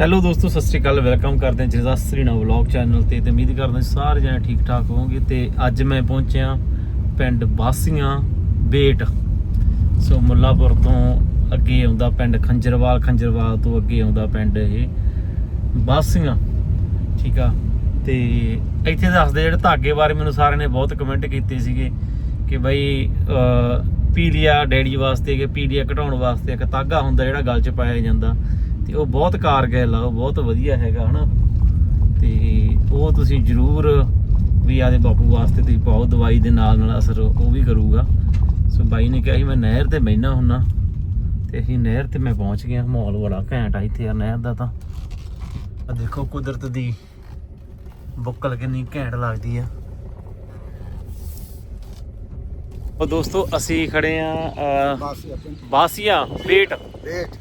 Hello ਦੋਸਤੋ, ਸਤਿ ਸ਼੍ਰੀ ਅਕਾਲ welcome ਕਰਦੇ ਹਾਂ ਜਰਦਾ ਸ੍ਰੀਨਾ ਵਲੌਗ ਚੈਨਲ ਤੇ ਤੇ ਉਮੀਦ ਕਰਦਾ ਸਾਰੇ ਜਣੇ ਠੀਕ ਠਾਕ ਹੋਵੋਗੇ ਤੇ ਅੱਜ ਮੈਂ ਪਹੁੰਚਿਆ ਪਿੰਡ ਬਾਸੀਆਂ ਬੇਟ। ਸੋ ਮੁੱਲਾਪੁਰ ਤੋਂ ਅੱਗੇ ਆਉਂਦਾ ਪਿੰਡ ਖੰਜਰਵਾਲ ਖੰਜਰਵਾਲ ਤੋਂ ਅੱਗੇ ਆਉਂਦਾ ਪਿੰਡ ਇਹ ਬਾਸੀਆਂ ਠੀਕ ਆ? ਤੇ ਇੱਥੇ ਦੱਸਦੇ ਜਿਹੜੇ ਧਾਗੇ ਬਾਰੇ ਮੈਨੂੰ ਸਾਰਿਆਂ ਨੇ ਬਹੁਤ ਕਮੈਂਟ ਕੀਤੇ ਸੀਗੇ ਕਿ ਬਈ ਪੀਲੀਆ ਡੈਡੀ ਵਾਸਤੇ ਕਿ ਪੀਲੀਆ ਘਟਾਉਣ ਵਾਸਤੇ ਇੱਕ ਤਾਗਾ ਹੁੰਦਾ ਜਿਹੜਾ ਗਲ 'ਚ ਪਾਇਆ ਜਾਂਦਾ। ਤੇ ਉਹ ਬਹੁਤ ਕਾਰਗਰ ਆ, ਉਹ ਬਹੁਤ ਵਧੀਆ ਹੈਗਾ, ਹਨਾ? ਤੇ ਉਹ ਤੁਸੀਂ ਜ਼ਰੂਰ ਵੀ ਆਦੇ ਬਾਪੂ ਵਾਸਤੇ ਤੁਸੀਂ ਪਾਓ, ਦਵਾਈ ਦੇ ਨਾਲ ਨਾਲ ਅਸਰ ਉਹ ਵੀ ਕਰੂਗਾ। ਸੋ ਬਾਈ ਨੇ ਕਿਹਾ ਸੀ, ਮੈਂ ਨਹਿਰ ਤੇ ਬਹਿਣਾ ਹੁੰਨਾ, ਤੇ ਅਸੀਂ ਨਹਿਰ ਤੇ ਮੈਂ ਪਹੁੰਚ ਗਿਆ, ਮਾਹੌਲ ਬੜਾ ਘੈਂਟ ਆ ਇੱਥੇ ਆ ਨਹਿਰ ਦਾ ਤਾਂ। ਆ ਦੇਖੋ ਕੁਦਰਤ ਦੀ ਬੁੱਕਲ ਕਿੰਨੀ ਘੈਂਟ ਲੱਗਦੀ ਆ। ਉਹ ਦੋਸਤੋ ਅਸੀਂ ਖੜੇ ਆ ਬਾਸੀਆਂ ਬੇਟ।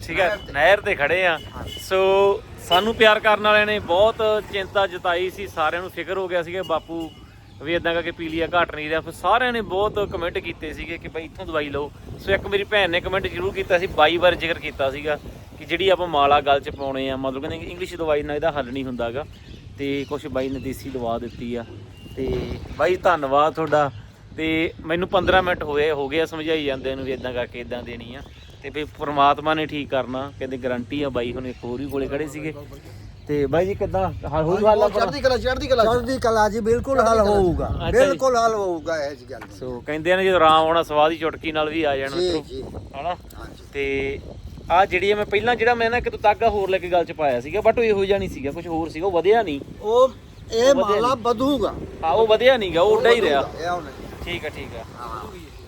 ਠੀਕ ਹੈ ਨਹਿਰ ਤੇ। ਖੜੇ ਆ। ਸੋ ਸਾਨੂੰ ਪਿਆਰ ਕਰਨ ਵਾਲਿਆਂ ਨੇ ਬਹੁਤ ਚਿੰਤਾ ਜਤਾਈ ਸੀ ਸਾਰਿਆਂ ਨੂੰ ਫਿਕਰ ਹੋ ਗਿਆ ਸੀਗਾ ਬਾਪੂ ਵੀ ਇਦਾਂ ਕਰਕੇ ਪੀਲੀਆ ਘਟ ਨਹੀਂ ਰਿਹਾ। ਫਿਰ ਸਾਰਿਆਂ ਨੇ ਬਹੁਤ ਕਮੈਂਟ ਕੀਤੇ ਸੀਗੇ ਕਿ ਭਾਈ ਇੱਥੋਂ ਦਵਾਈ ਲਓ। ਸੋ ਇੱਕ ਮੇਰੀ ਭੈਣ ਨੇ ਕਮੈਂਟ ਜ਼ਰੂਰ ਕੀਤਾ ਸੀ 22 ਵਾਰ ਜ਼ਿਕਰ ਕੀਤਾ ਸੀਗਾ ਕਿ ਜਿਹੜੀ ਆਪਾਂ ਮਾਲਾ ਗਲ 'ਚ ਪਾਉਣੇ ਆ ਮਤਲਬ ਕਹਿੰਦੇ ਇੰਗਲਿਸ਼ ਦਵਾਈ ਨਾਲ ਇਹਦਾ ਹੱਲ ਨਹੀਂ ਹੁੰਦਾਗਾ। ਤੇ ਕੁਝ ਬਾਈ ਨੇ ਦੇਸੀ ਦਵਾ ਦਿੱਤੀ ਆ। ਤੇ ਬਾਈ ਧੰਨਵਾਦ ਤੁਹਾਡਾ। ਤੇ ਮੈਨੂੰ 15 ਮਿੰਟ ਹੋਏ ਹੋ ਗਏ ਸਮਝਾਈ ਜਾਂਦੇ ਨੂੰ ਵੀ ਇਦਾਂ ਕਰਕੇ ਇਦਾਂ ਦੇਣੀ ਆ। ਤੇ ਵੀ ਪ੍ਰਮਾਤਮਾ ਨੇ ਠੀਕ ਕਰਨਾ ਕਹਿੰਦੇ ਗਾਰੰਟੀ ਆ ਬਾਈ ਹੁਣ ਇੱਕ ਹੋਰ ਵੀ ਕੋਲੇ ਖੜੇ ਸੀਗੇ। ਤੇ ਬਾਈ ਜੀ ਕਿਦਾਂ? ਹੱਲ ਹੋਊਗਾ ਹੱਲ ਚੜ੍ਹਦੀ ਕਲਾ ਚੜ੍ਹਦੀ ਕਲਾ ਚੜ੍ਹਦੀ ਕਲਾ ਜੀ ਬਿਲਕੁਲ ਹੱਲ ਹੋਊਗਾ। ਬਿਲਕੁਲ ਹੱਲ ਹੋਊਗਾ ਇਹ ਜੀ ਗੱਲ। ਸੋ ਕਹਿੰਦੇ ਆ ਨਾ ਜਦੋਂ ਆਰਾਮ ਆਉਣਾ ਸਵਾਦ ਹੀ ਚੁਟਕੀ ਨਾਲ ਵੀ ਆ ਜਾਣਾ ਹਾਂਜੀ। ਤੇ ਆ ਜਿਹੜੀ ਆ ਮੈਂ ਪਹਿਲਾਂ ਜਿਹੜਾ ਮੈਂ ਨਾ ਕਿਤੋਂ ਤਾਗਾ ਹੋਰ ਲੈ ਕੇ ਗੱਲ ਚ ਪਾਇਆ ਸੀਗਾ ਬਟ ਉਹ ਇਹੋ ਜਿਹਾ ਨਹੀਂ ਸੀਗਾ ਕੁਝ ਹੋਰ ਸੀਗਾ ਉਹ ਵਧਿਆ ਨਹੀਂ। ਉਹ ਇਹ ਵਧੀਆ ਮਾਲਾ ਵਧੂਗਾ। ਆ ਉਹ ਵਧਿਆ ਨਹੀਂਗਾ ਉਹ ਉੱਡਾ ਹੀ ਰਿਹਾ। ਠੀਕ ਆ ਠੀਕ ਆ। ਹਾਂ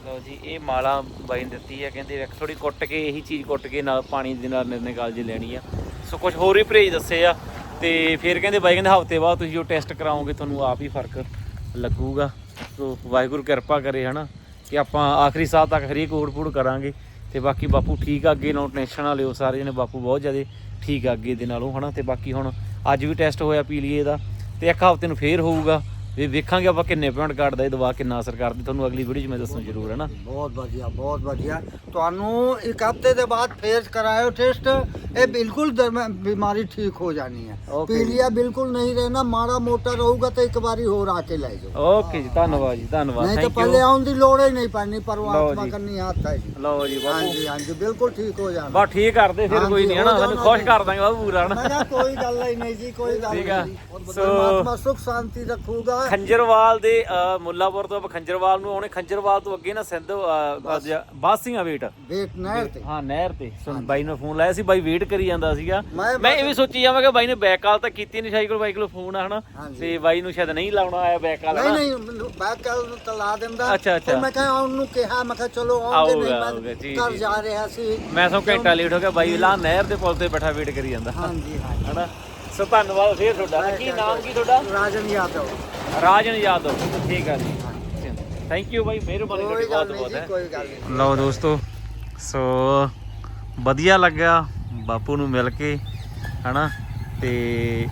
ਲਓ ਜੀ ਇਹ ਮਾਲਾ ਬਾਈ ਨੇ ਦਿੱਤੀ ਆ ਕਹਿੰਦੇ ਇੱਕ ਥੋੜੀ ਕੁੱਟ ਕੇ ਇਹੀ ਚੀਜ਼ ਕੁੱਟ ਕੇ ਨਾਲ ਪਾਣੀ ਦੇ ਨਾਲ ਨਿਰਨੇ ਗਲ ਜੀ ਲੈਣੀ ਆ। ਸੋ ਕੁਝ ਹੋਰ ਵੀ ਪਰਹੇਜ ਦੱਸੇ ਆ ਤੇ ਫਿਰ ਕਹਿੰਦੇ ਬਾਈ ਕਹਿੰਦੇ ਹਫ਼ਤੇ ਬਾਅਦ ਤੁਸੀਂ ਜੋ ਟੈਸਟ ਕਰਾਓਗੇ ਤੁਹਾਨੂੰ ਆਪ ਹੀ ਫ਼ਰਕ ਲੱਗੂਗਾ। ਸੋ ਵਾਹਿਗੁਰੂ ਕਿਰਪਾ ਕਰੇ ਹਨਾ ਕਿ ਆਪਾਂ ਆਖਰੀ ਸਾਹ ਤੱਕ ਹਰੇਕ ਓੜ-ਪੂੜ ਕਰਾਂਗੇ ਤੇ ਬਾਕੀ ਬਾਪੂ ਠੀਕ ਆ ਅੱਗੇ ਨਾ ਟੈਨਸ਼ਨ ਨਾ ਲਿਓ ਸਾਰੇ ਜਣੇ ਬਾਪੂ ਬਹੁਤ ਜ਼ਿਆਦਾ ਠੀਕ ਆ ਅੱਗੇ ਦੇ ਨਾਲੋਂ ਹਨਾ ਤੇ ਬਾਕੀ ਹੁਣ ਅੱਜ ਵੀ ਟੈਸਟ ਹੋਇਆ ਪੀਲੀਏ ਦਾ ਤੇ ਇੱਕ ਹਫ਼ਤੇ ਨੂੰ ਫੇਰ ਹੋਊਗਾ। ਵੀ ਵੇਖਾਂਗੇ ਆਪਾਂ ਕਿੰਨੇ ਪੁਆਇੰਟ ਕੱਢਦਾ ਇਹ ਦਵਾ ਕਿੰਨਾ ਅਸਰ ਕਰਦੀ। ਤੁਹਾਨੂੰ ਅਗਲੀ ਵੀਡੀਓ 'ਚ ਮੈਂ ਦੱਸੂ ਜ਼ਰੂਰ ਹੈ ਨਾ? ਬਹੁਤ ਵਧੀਆ ਬਹੁਤ ਵਧੀਆ। ਤੁਹਾਨੂੰ ਇੱਕ ਹਫ਼ਤੇ ਦੇ ਬਾਅਦ ਫੇਰ ਕਰਾਇਓ ਟੈਸਟ ਇਹ ਬਿਲਕੁਲ ਬਿਮਾਰੀ ਠੀਕ ਹੋ ਜਾਣੀ ਹੈ। ਪੀਲੀਆ ਬਿਲਕੁਲ ਨਹੀਂ ਰਹਿਣਾ ਮਾੜਾ ਮੋਟਾ ਰਹੂਗਾ ਤਾਂ ਇੱਕ ਵਾਰੀ ਹੋਰ ਆ ਕੇ ਲੈ ਜਾਓ। ਓਕੇ ਜੀ ਧੰਨਵਾਦ ਜੀ ਧੰਨਵਾਦ। ਨਹੀਂ ਤਾਂ ਪਹਿਲੇ ਆਉਣ ਦੀ ਲੋੜ ਹੀ ਨਹੀਂ ਪੈਣੀ ਜੀ। ਕਰਨੀ ਹੱਥ ਹੈ ਜੀ। ਲਓ ਜੀ ਬਾਪੂ ਹਾਂਜੀ ਹਾਂਜੀ ਬਿਲਕੁਲ ਠੀਕ ਹੋ ਜਾਣਾ। ਬਾ ਠੀਕ ਕਰਦੇ ਫਿਰ ਕੋਈ ਨਹੀਂ ਹਨਾ ਹੋ ਸਾਨੂੰ ਖੁਸ਼। ਕਰ ਦਾਂਗੇ ਬਾਬੂ ਪੂਰਾ ਕਿਹਾ ਕੋਈ ਗੱਲ ਨਹੀਂ ਜੀ ਕੋਈ ਗੱਲ ਠੀਕ ਆ। ਨਹੀਂ ਸੋ- ਪਰਮਾਤਮਾ ਸੁਖ ਸ਼ਾਂਤੀ ਰੱਖੂਗਾ। ਖੰਜਰਵਾਲ ਦੇ ਮੁੱਲਾਪੁਰ ਤੋਂ ਆਪਾਂ ਖੰਜਰਵਾਲ ਨੂੰ ਆਉਣੇ। ਖੰਜਰਵਾਲ ਤੋਂ ਅੱਗੇ ਨਾ ਸਿੰਧ ਬਾਸੀਆਂ ਵੇਟ। ਵੇਟ ਨਹਿਰ ਤੇ। ਹਾਂ ਨਹਿਰ ਤੇ। ਸੋ ਬਾਈ ਨੇ ਫੋਨ ਲਾਇਆ ਸੀ ਬਾਈ ਵੇਟ ਕਰੀ ਜਾਂਦਾ ਸੀਗਾ। ਮੈਂ ਇਹ ਵੀ ਸੋਚੀ ਜਾਵਾਂ ਕਿ ਬਾਈ ਨੇ ਬੈਕ ਕਾਲ ਤਾਂ ਕੀਤੀ ਨਹੀਂ ਸ਼ਾਇਦ ਕੋਲ ਬਾਈ ਕੋਲ ਫੋਨ ਆ ਹਨਾ। ਤੇ ਬਾਈ ਨੂੰ ਸ਼ਾਇਦ ਨਹੀਂ ਲਾਉਣਾ ਆਇਆ ਬੈਕ ਕਾਲ ਨਹੀਂ ਨਹੀਂ ਬੈਕ ਕਾਲ ਨੂੰ ਤਲਾ ਦਿੰਦਾ। ਅੱਛਾ, ਅੱਛਾ। ਮੈਂ ਕਿਹਾ ਉਹਨੂੰ ਕਿਹਾ ਮੈਂ ਕਿਹਾ ਚਲੋ ਆਉਂਦੇ ਨਹੀਂ ਮੈਂ ਘਰ ਜੀ। ਰਿਹਾ ਸੀ। ਮੈਂ ਸੋ ਘੰਟਾ ਲੇਟ ਹੋ ਗਿਆ ਬਾਈ ਲਾ ਨਹਿਰ ਦੇ ਪੁਲ ਤੇ ਬੈਠਾ ਵੇਟ ਕਰੀ ਜਾਂਦਾ। ਹਾਂਜੀ ਹਾਂਜੀ। ਹਨਾ? ਸੋ ਧੰਨਵਾਦ ਫੇਰ ਤੁਹਾਡਾ। ਕੀ ਨਾਮ ਕੀ ਤੁਹਾਡਾ? ਰਾਜਨ ਯਾਦਵ। ਰਾਜਨ ਯਾਦਵ। ਠੀਕ ਆ ਜੀ। ਥੈਂਕ ਯੂ ਬਾਈ ਮਿਹਰਬਾਨੀ ਤੁਹਾਡੀ ਬਹੁਤ ਬਹੁਤ ਹੈ। ਕੋਈ ਗੱਲ ਨਹੀਂ। ਲਓ ਦੋਸਤੋ ਸੋ ਵਧੀਆ ਲੱਗਾ ਬਾਪੂ ਨੂੰ ਮਿਲ ਕੇ ਹਨਾ? ਤੇ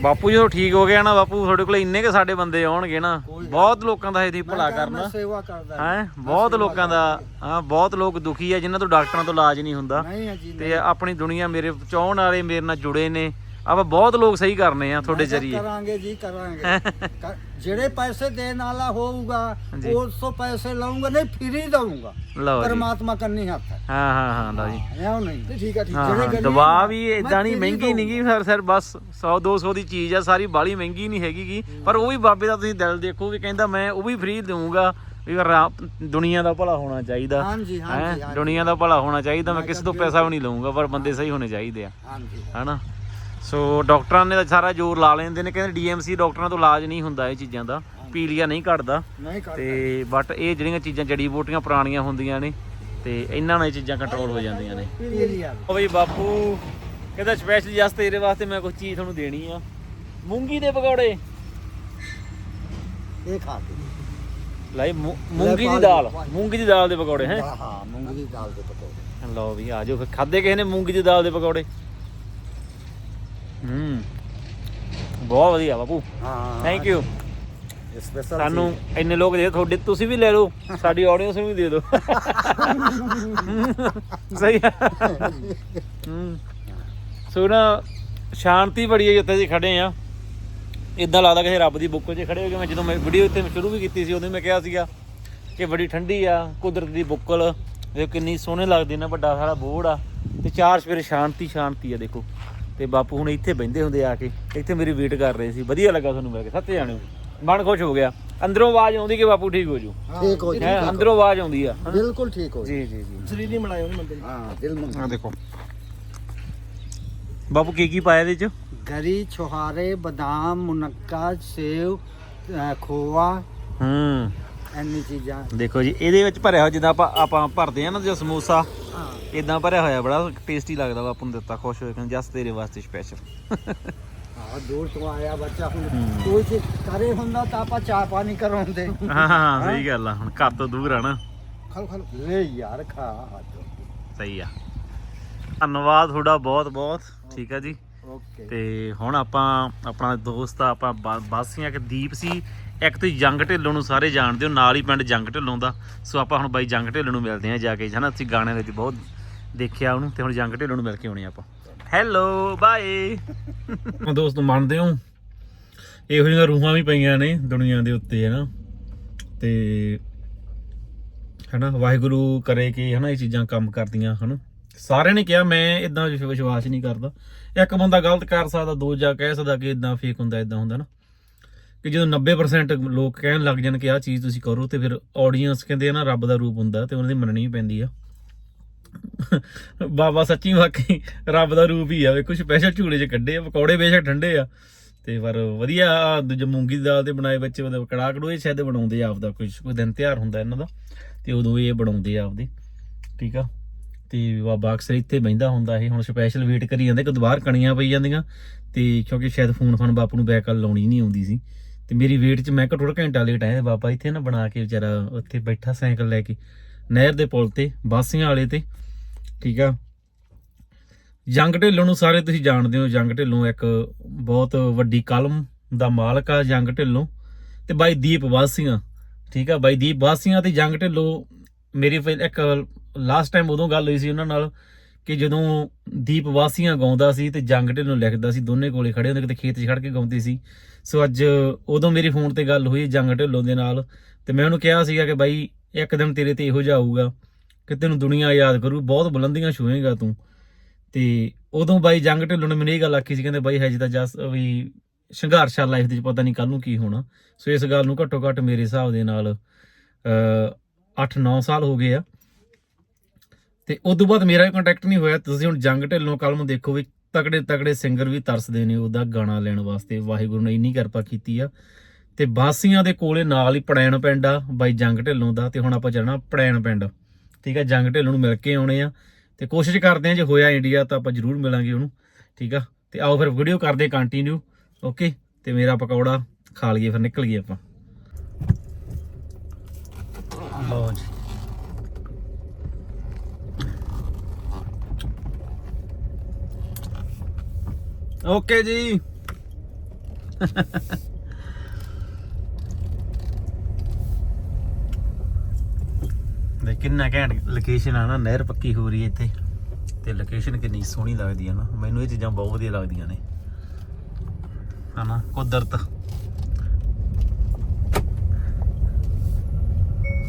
ਬਾਪੂ ਜਦੋਂ ਠੀਕ ਹੋ ਗਿਆ ਨਾ ਬਾਪੂ ਤੁਹਾਡੇ ਕੋਲ ਇੰਨੇ ਕੇ ਸਾਡੇ ਬੰਦੇ ਆਉਣਗੇ ਨਾ ਬਹੁਤ ਲੋਕਾਂ ਦਾ ਇਹਦੀ ਭਲਾ ਕਰਨਾ। ਸੇਵਾ ਕਰਦਾ ਹੈ? ਬਹੁਤ ਲੋਕਾਂ ਦਾ ਹਾਂ ਬਹੁਤ ਲੋਕ ਦੁਖੀ ਆ ਜਿਨ੍ਹਾਂ ਤੋਂ ਡਾਕਟਰਾਂ ਤੋਂ ਇਲਾਜ ਨਹੀਂ ਹੁੰਦਾ। ਹੈ ਤੇ ਆਪਣੀ ਦੁਨੀਆ ਮੇਰੇ ਚਾਹਣ ਵਾਲੇ ਮੇਰੇ ਨਾਲ ਜੁੜੇ ਨੇ। ਆਪਾਂ ਬਹੁਤ ਲੋਕ ਸਹੀ ਕਰਨੇ ਆ ਤੁਹਾਡੇ ਜਰੀਏ। ਕਰਾਂਗੇ ਜੀ ਕਰਾਂਗੇ। ਕਰ- ਜਿਹੜੇ ਪੈਸੇ ਦੇਣ ਵਾਲਾ ਹੋਊਗਾ। ਉਸ ਤੋਂ ਪੈਸੇ ਲਵਾਂਗਾ ਨਹੀਂ ਫ੍ਰੀ ਦਊਂਗਾ। ਲਓ ਜੀ। ਪਰਮਾਤਮਾ ਕਰਨੀ ਹੱਥ ਹੈ। ਹਾਂ ਹਾਂ ਹਾਂ ਲਓ ਜੀ। ਐਉਂ ਨਹੀਂ। ਠੀਕ ਹੈ ਠੀਕ ਜਿਹੜੇ ਦਵਾ ਆ, ਵੀ ਇਦਾਂ ਨਹੀਂ ਮਹਿੰਗੀ ਦਊਂਗਾ। ਨਹੀਂ ਗੀ ਫਿਰ ਸਰ ਬਸ 100 200 ਦੀ ਚੀਜ਼ ਆ ਸਾਰੀ ਬਾਲੀ ਮਹਿੰਗੀ ਨਹੀਂ ਹੈਗੀ ਗੀ। ਪਰ ਉਹ ਵੀ ਬਾਬੇ ਦਾ ਤੁਸੀਂ ਦਿਲ ਦੇਖੋ ਵੀ ਕਹਿੰਦਾ ਮੈਂ ਉਹ ਵੀ ਫ੍ਰੀ ਦਊਂਗਾ ਵੀ ਰਾ- ਦੁਨੀਆ ਦਾ ਭਲਾ ਹੋਣਾ ਚਾਹੀਦਾ। ਹਾਂਜੀ ਹੈਂ? ਹਾਂਜੀ ਹਾਂਜੀ। ਦੁਨੀਆ ਦਾ ਭਲਾ ਹੋਣਾ ਚਾਹੀਦਾ ਮੈਂ ਕਿਸੇ ਤੋਂ ਪੈਸਾ ਵੀ ਨਹੀਂ ਲਵਾਂਗਾ ਪਰ ਬੰਦੇ ਸਹੀ ਹੋਣੇ ਚਾਹੀਦੇ ਆ। ਹਾਂਜੀ। ਹਨਾ? ਸੋ ਡਾਕਟਰਾਂ ਨੇ ਤਾਂ ਸਾਰਾ ਜ਼ੋਰ ਲਾ ਲੈਂਦੇ ਨੇ ਕਹਿੰਦੇ ਡੀਐਮਸੀ ਡਾਕਟਰਾਂ ਤੋਂ ਇਲਾਜ ਨਹੀਂ ਹੁੰਦਾ ਇਹ ਚੀਜ਼ਾਂ ਦਾ ਪੀਲੀਆ ਨਹੀਂ ਘਟਦਾ। ਨਹੀਂ ਤੇ ਬਟ ਇਹ ਜਿਹੜੀਆਂ ਚੀਜ਼ਾਂ ਜੜੀ ਬੂਟੀਆਂ ਪੁਰਾਣੀਆਂ ਹੁੰਦੀਆਂ ਨੇ ਤੇ ਇਹਨਾਂ ਨਾਲ ਇਹ ਚੀਜ਼ਾਂ ਕੰਟਰੋਲ ਹੋ ਜਾਂਦੀਆਂ ਨੇ। ਪੀਲੀਆ। ਉਹ ਬਈ ਬਾਪੂ ਕਹਿੰਦਾ ਸਪੈਸ਼ਲ ਜਸ ਤੇਰੇ ਵਾਸਤੇ ਮੈਂ ਕੁਝ ਚੀਜ਼ ਤੁਹਾਨੂੰ ਦੇਣੀ ਆ। ਮੂੰਗੀ ਦੇ ਪਕੌੜੇ। ਇਹ ਖਾ ਕੇ। ਲਾਈ ਮੂ- ਮੂੰਗੀ ਦੀ ਦਾਲ ਮੂੰਗੀ ਦੀ ਦਾਲ ਦੇ ਪਕੌੜੇ ਹੈ? ਹਾਂ, ਹਾਂ ਮੂੰਗੀ ਦੀ ਦਾਲ ਦੇ ਪਕੌੜੇ। ਲਓ ਵੀ ਆਜੋ ਫਿਰ। ਖਾਦੇ ਕਿਸੇ ਨੇ ਮੂੰਗੀ ਦੀ ਦਾਲ ਦੇ ਪਕੌੜੇ? ਹੂੰ। ਬਹੁਤ ਵਧੀਆ ਬਾਪੂ। ਹਾਂ ਥੈਂਕ ਯੂ ਸਪੈਸ਼ਲ ਸਾਨੂੰ ਇੰਨੇ ਲੋਕ ਦੇ ਤੁਹਾਡੇ ਤੁਸੀਂ ਵੀ ਲੈ ਲਓ ਸਾਡੀ ਆਡੀਅנס ਨੂੰ ਵੀ ਦੇ ਦਿਓ। ਸਹੀ ਹੈ। ਸੋ ਨਾ ਸ਼ਾਂਤੀ ਬੜੀ ਹੈ ਜਿੱਥੇ ਜੀ ਖੜੇ ਆ। ਇਦਾਂ ਲੱਗਦਾ ਕਿ ਰੱਬ ਦੀ ਬੁੱਕਲ 'ਚ ਖੜੇ ਹੋ ਗਏ ਮੈਂ ਜਦੋਂ ਮੈਂ ਵੀਡੀਓ ਇੱਥੇ ਸ਼ੁਰੂ ਵੀ ਕੀਤੀ ਸੀ ਉਦੋਂ ਮੈਂ ਕਿਹਾ ਸੀਗਾ ਕਿ ਬੜੀ ਠੰਡੀ ਆ ਕੁਦਰਤ ਦੀ ਬੁੱਕਲ। ਦੇਖੋ ਕਿੰਨੀ ਸੋਹਣੇ ਲੱਗਦੀ ਨਾ ਵੱਡਾ ਸਾਰਾ ਬੋੜ ਆ। ਤੇ ਚਾਰ ਸਵੇਰੇ ਸ਼ਾਂਤੀ ਸ਼ਾਂਤੀ ਆ ਦੇਖੋ। ਤੇ ਬਾਪੂ ਹੁਣ ਇੱਥੇ ਬੈੰਦੇ ਹੁੰਦੇ ਆ ਕੇ। ਇੱਥੇ ਮੇਰੀ ਵੇਟ ਕਰ ਰਹੇ ਸੀ। ਵਧੀਆ ਲੱਗਾ ਤੁਹਾਨੂੰ ਮਿਲ ਕੇ। ਸੱਚੇ ਜਾਣਿਓ ਮਨ ਖੁਸ਼ ਹੋ ਗਿਆ। ਅੰਦਰੋਂ ਆਵਾਜ਼ ਆਉਂਦੀ ਕਿ ਬਾਪੂ ਠੀਕ ਹੋ ਜੂ ਠੀਕ ਹੋ ਜੀ ਅੰਦਰੋਂ ਆਵਾਜ਼ ਆਉਂਦੀ ਆ। ਬਿਲਕੁਲ ਠੀਕ ਹੋ ਜੀ ਜੀ ਜੀ। ਸਰੀਰ ਨਹੀਂ ਬਣਾਇਆ ਉਹਨੇ ਬੰਦੇ ਹਾਂ ਦਿਲ ਮੰਗ ਦੇਖੋ। ਬਾਪੂ ਕੀ ਕੀ ਪਾਇਆ ਇਹਦੇ ਚ? ਗਰੀ ਛੁਹਾਰੇ ਬਦਾਮ ਮੁਨੱਕਾ ਸੇਵ ਅ, ਖੋਆ। ਹੂੰ। ਇੰਨੀ ਚੀਜ਼ਾਂ। ਦੇਖੋ ਜੀ ਇਹਦੇ ਵਿੱਚ ਭਰਿਆ ਹੋਇਆ ਜਿੱਦਾਂ ਆਪਾਂ ਆਪਾਂ ਭਰਦੇ ਆ ਨਾ ਜੋ ਸਮੋਸਾ। ਹਾਂ। ਇਦਾਂ ਭਰਿਆ ਹੋਇਆ ਬੜਾ ਟੇਸਟੀ ਲੱਗਦਾ ਵਾ ਆਪਾਂ ਨੂੰ ਦਿੱਤਾ ਖੁਸ਼ ਹੋ ਕੇ ਜਸ ਤੇਰੇ ਵਾਸਤੇ ਸਪੈਸ਼ਲ ਹਾਂ ਦੂਰ ਤੋਂ ਆਇਆ ਬੱਚਾ ਹੁਣ। ਕੋਈ ਚੀਜ਼ ਕਰੇ ਹੁੰਦਾ ਤਾਂ ਆਪਾਂ ਚਾਹ ਪਾਣੀ ਕਰਾਉਂਦੇ। ਹਾਂ ਹਾਂ ਸਹੀ ਗੱਲ ਆ ਹੁਣ ਘਰ ਤੋਂ ਦੂਰ ਆ ਨਾ। ਖਲ ਖਲ। ਲੈ ਯਾਰ ਖਾ ਸਹੀ ਆ। ਧੰਨਵਾਦ ਤੁਹਾਡਾ ਬਹੁਤ ਬਹੁਤ ਠੀਕ ਆ ਜੀ। ਓਕੇ ਤੇ ਹੁਣ ਆਪਾਂ ਆਪਣਾ ਦੋਸਤ ਆ ਆਪਾਂ ਬਾ- ਬਾਸੀਆਂ ਕਿ ਦੀਪ ਸੀ ਇੱਕ ਤੁਸੀਂ ਜੰਗ ਢਿੱਲੋਂ ਨੂੰ ਸਾਰੇ ਜਾਣਦੇ ਹੋ ਨਾਲ ਹੀ ਪਿੰਡ ਜੰਗ ਢਿੱਲੋਂ ਦਾ। ਸੋ ਆਪਾਂ ਹੁਣ ਬਾਈ ਜੰਗ ਢਿੱਲੋਂ ਨੂੰ ਮਿਲਦੇ ਆ ਜਾ ਕੇ ਹਨਾ ਅਸੀਂ ਗਾਣਿਆਂ ਦੇ ਵਿੱਚ ਬਹੁਤ ਦੇਖਿਆ ਉਹਨੂੰ ਤੇ ਹੁਣ ਜੰਗ ਢਿੱਲੋਂ ਨੂੰ ਮਿਲ ਕੇ ਆਉਣੇ ਆਪਾਂ। ਹੈਲੋ ਬਾਏ ਦੋਸਤ ਮੰਨਦੇ ਹੋ? ਇਹੋ ਜਿਹੀਆਂ ਰੂਹਾਂ ਵੀ ਪਈਆਂ ਨੇ ਦੁਨੀਆ ਦੇ ਉੱਤੇ ਹਨਾ। ਤੇ ਹਨਾ ਵਾਹਿਗੁਰੂ ਕਰੇ ਕਿ ਹਨਾ ਇਹ ਚੀਜ਼ਾਂ ਕੰਮ ਕਰਦੀਆਂ ਹਨਾ। ਸਾਰਿਆਂ ਨੇ ਕਿਹਾ, ਮੈਂ ਇਦਾਂ ਵਿਸ਼ਵਾਸ ਨਹੀਂ ਕਰਦਾ। ਇੱਕ ਬੰਦਾ ਗਲਤ ਕਰ ਸਕਦਾ ਦੋ ਜਾ ਕਹਿ ਸਕਦਾ ਕਿ ਇਦਾਂ ਫੇਕ ਹੁੰਦਾ ਇਦਾਂ ਹੁੰਦਾ ਨਾ। ਕਿ ਜਦੋਂ 90% ਲੋਕ ਕਹਿਣ ਲੱਗ ਜਾਣ ਕਿ ਆਹ ਚੀਜ਼ ਤੁਸੀਂ ਕਰੋ, ਤੇ ਫਿਰ ਆਡੀਅנס ਕਹਿੰਦੇ ਆ ਨਾ, ਰੱਬ ਦਾ ਰੂਪ ਹੁੰਦਾ, ਤੇ ਉਹਨਾਂ ਦੀ ਮੰਨਣੀ ਪੈਂਦੀ ਆ। ਬਾਬਾ ਸੱਚੀ ਵਾਕਈ ਰੱਬ ਦਾ ਰੂਪ ਹੀ ਆ, ਵੇਖੋ ਸਪੈਸ਼ਲ ਝੂਲੇ 'ਚ ਕੱਢੇ ਆ, ਪਕੌੜੇ ਬੇਸ਼ੱਕ ਠੰਡੇ ਆ। ਤੇ ਪਰ ਵਧੀਆ ਆਹ ਦੂਜੇ ਮੂੰਗੀ ਦੀ ਦਾਲ ਦੇ ਬਣਾਏ ਬੱਚੇ ਉਹਦੇ ਕੜਾਹ ਕੜੂਏ ਸ਼ਾਇਦ ਬਣਾਉਂਦੇ ਆ ਆਪਦਾ, ਕੋਈ ਕੋਈ ਦਿਨ ਤਿਉਹਾਰ ਹੁੰਦਾ ਇਹਨਾਂ ਦਾ, ਤੇ ਉਦੋਂ ਇਹ ਬਣਾਉਂਦੇ ਆ ਆਪਦੇ, ਠੀਕ ਆ? ਤੇ ਬਾਬਾ ਅਕਸਰ ਇੱਥੇ ਬਹਿੰਦਾ ਹੁੰਦਾ ਇਹ। ਹੁਣ ਸਪੈਸ਼ਲ ਵੇਟ ਕਰੀ ਜਾਂਦੇ ਕਿ ਦੁਬਾਰ ਕਣੀਆਂ ਪਈ ਜਾਂਦੀਆਂ। ਤੇ ਕਿਉਂਕਿ ਸ਼ਾਇਦ ਫੋਨ ਫਨ ਬਾਪੂ ਨੂੰ ਬੈਕ ਕਾਲ ਲਾਉਣੀ ਨਹੀਂ ਆਉਂਦੀ ਸੀ। ਤੇ ਮੇਰੀ ਵੇਟ 'ਚ ਮੈਂ ਘੱਟੋ ਘੱਟ ਘੰਟਾ ਲੇਟ ਆਇਆ ਤੇ ਬਾਬਾ ਇੱਥੇ ਨਾ ਬਣਾ ਕੇ ਵਿਚਾਰਾ ਉੱਥੇ ਬੈਠਾ ਸਾਈਕਲ ਲੈ ਕੇ, ਨਹਿਰ ਦੇ ਪੁਲ ਤੇ ਬਾਸੀਆਂ ਵਾਲੇ ਤੇ। ਠੀਕ ਆ? ਜੰਗ ਢਿੱਲੋਂ ਨੂੰ ਸਾਰੇ ਤੁਸੀਂ ਜਾਣਦੇ ਹੋ, ਜੰਗ ਢਿੱਲੋਂ ਇੱਕ ਬਹੁਤ ਵੱਡੀ ਕਲਮ ਦਾ ਮਾਲਕ ਆ ਜੰਗ ਢਿੱਲੋਂ। ਤੇ ਬਾਈ ਦੀਪ ਵਾਸੀਆਂ। ਠੀਕ ਆ? ਬਾਈ ਦੀਪ ਵਾਸੀਆਂ ਤੇ ਜੰਗ ਢਿੱਲੋਂ ਮੇਰੀ ਇੱਕ ਲਾਸਟ ਟਾਈਮ ਉਦੋਂ ਗੱਲ ਹੋਈ ਸੀ ਉਹਨਾਂ ਨਾਲ ਕਿ ਜਦੋਂ ਦੀਪ ਵਾਸੀਆਂ ਗਾਉਂਦਾ ਸੀ ਤੇ ਜੰਗ ਢਿੱਲੋਂ ਲਿਖਦਾ ਸੀ, ਦੋਨੇ ਕੋਲੇ ਖੜੇ ਹੁੰਦੇ, ਕਿਤੇ ਖੇਤ 'ਚ ਖੜ ਕੇ ਗਾਉਂਦੇ ਸੀ। ਸੋ ਅੱਜ ਉਦੋਂ ਮੇਰੀ ਫੋਨ ਤੇ ਗੱਲ ਹੋਈ ਜੰਗ ਢਿੱਲੋਂ ਦੇ ਨਾਲ ਤੇ ਮੈਂ ਉਹਨੂੰ ਕਿਹਾ ਸੀਗਾ ਕਿ ਬਾਈ, ਇੱਕ ਦਿਨ ਤੇਰੇ ਤੇ ਇਹੋ ਜਿਹਾ ਆਊਗਾ ਕਿ ਤੈਨੂੰ ਦੁਨੀਆ ਯਾਦ ਕਰੂ, ਬਹੁਤ ਬੁਲੰਦੀਆਂ ਛੂਹੇਗਾ ਤੂੰ। ਤੇ ਉਦੋਂ ਬਾਈ ਜੰਗ ਢਿੱਲੋਂ ਨੇ ਮੈਨੂੰ ਇਹ ਗੱਲ ਆਖੀ ਸੀ, ਕਹਿੰਦੇ ਬਾਈ ਹਜੇ ਤਾਂ ਜਸ ਵੀ ਸੰਘਰਸ਼ ਆ ਲਾਈਫ ਦੇ ਵਿੱਚ ਪਤਾ ਨਹੀਂ ਕੱਲ ਨੂੰ ਕੀ ਹੋਣਾ। ਸੋ ਇਸ ਗੱਲ ਨੂੰ ਘੱਟੋ ਘੱਟ ਮੇਰੇ ਹਿਸਾਬ ਦੇ ਨਾਲ ਅ 8-9 ਸਾਲ ਹੋ ਗਏ ਆ। ਤੇ ਉਸ ਤੋਂ ਬਾਅਦ ਮੇਰਾ ਕੰਟੈਕਟ ਨਹੀਂ ਹੋਇਆ। ਤੁਸੀਂ ਹੁਣ ਜੰਗ ਢਿੱਲੋਂ ਕਲਮ ਦੇਖੋ ਵੀ ਤਕੜੇ ਤਕੜੇ ਸਿੰਗਰ ਵੀ ਤਰਸਦੇ ਨੇ ਉਹਦਾ ਗਾਣਾ ਲੈਣ ਵਾਸਤੇ। ਵਾਹਿਗੁਰੂ ਨੇ ਇੰਨੀ ਕਿਰਪਾ ਕੀਤੀ ਆ। ਤੇ ਬਾਸੀਆਂ ਦੇ ਕੋਲੇ ਨਾਲ ਹੀ ਪੜੈਣ ਪਿੰਡ ਆ ਬਾਈ ਜੰਗ ਢਿੱਲੋਂ ਦਾ ਤੇ ਹੁਣ ਆਪਾਂ ਜਾਣਾ ਪੜੈਣ ਪਿੰਡ। ਠੀਕ ਆ, ਜੰਗ ਢਿੱਲੋਂ ਨੂੰ ਮਿਲ ਕੇ ਆਉਣੇ ਆ। ਤੇ ਕੋਸ਼ਿਸ਼ ਕਰਦੇ ਆ ਜੇ ਹੋਇਆ ਇੰਡੀਆ ਤਾਂ ਆਪਾਂ ਜ਼ਰੂਰ ਮਿਲਾਂਗੇ ਉਹਨੂੰ। ਠੀਕ ਆ, ਤੇ ਆਓ ਫਿਰ ਵੀਡੀਓ ਕਰਦੇ ਕੰਟੀਨਿਊ ਓਕੇ ਤੇ ਮੇਰਾ ਪਕੌੜਾ ਖਾ ਲਈਏ, ਫਿਰ ਨਿਕਲ ਗਏ ਆਪਾਂ ਲਓ ਜੀ ਓਕੇ ਜੀ। ਦੇ ਕਿੰਨਾ ਘੈਂਟ ਲੋਕੇਸ਼ਨ ਆ ਨਾ, ਨਹਿਰ ਪੱਕੀ ਹੋ ਰਹੀ ਹੈ ਇੱਥੇ। ਤੇ ਲੋਕੇਸ਼ਨ ਕਿੰਨੀ ਸੋਹਣੀ ਲੱਗਦੀ ਹੈ ਨਾ। ਮੈਨੂੰ ਇਹ ਚੀਜ਼ਾਂ ਬਹੁਤ ਵਧੀਆ ਲੱਗਦੀਆਂ ਨੇ। ਹਨਾ, ਕੁਦਰਤ।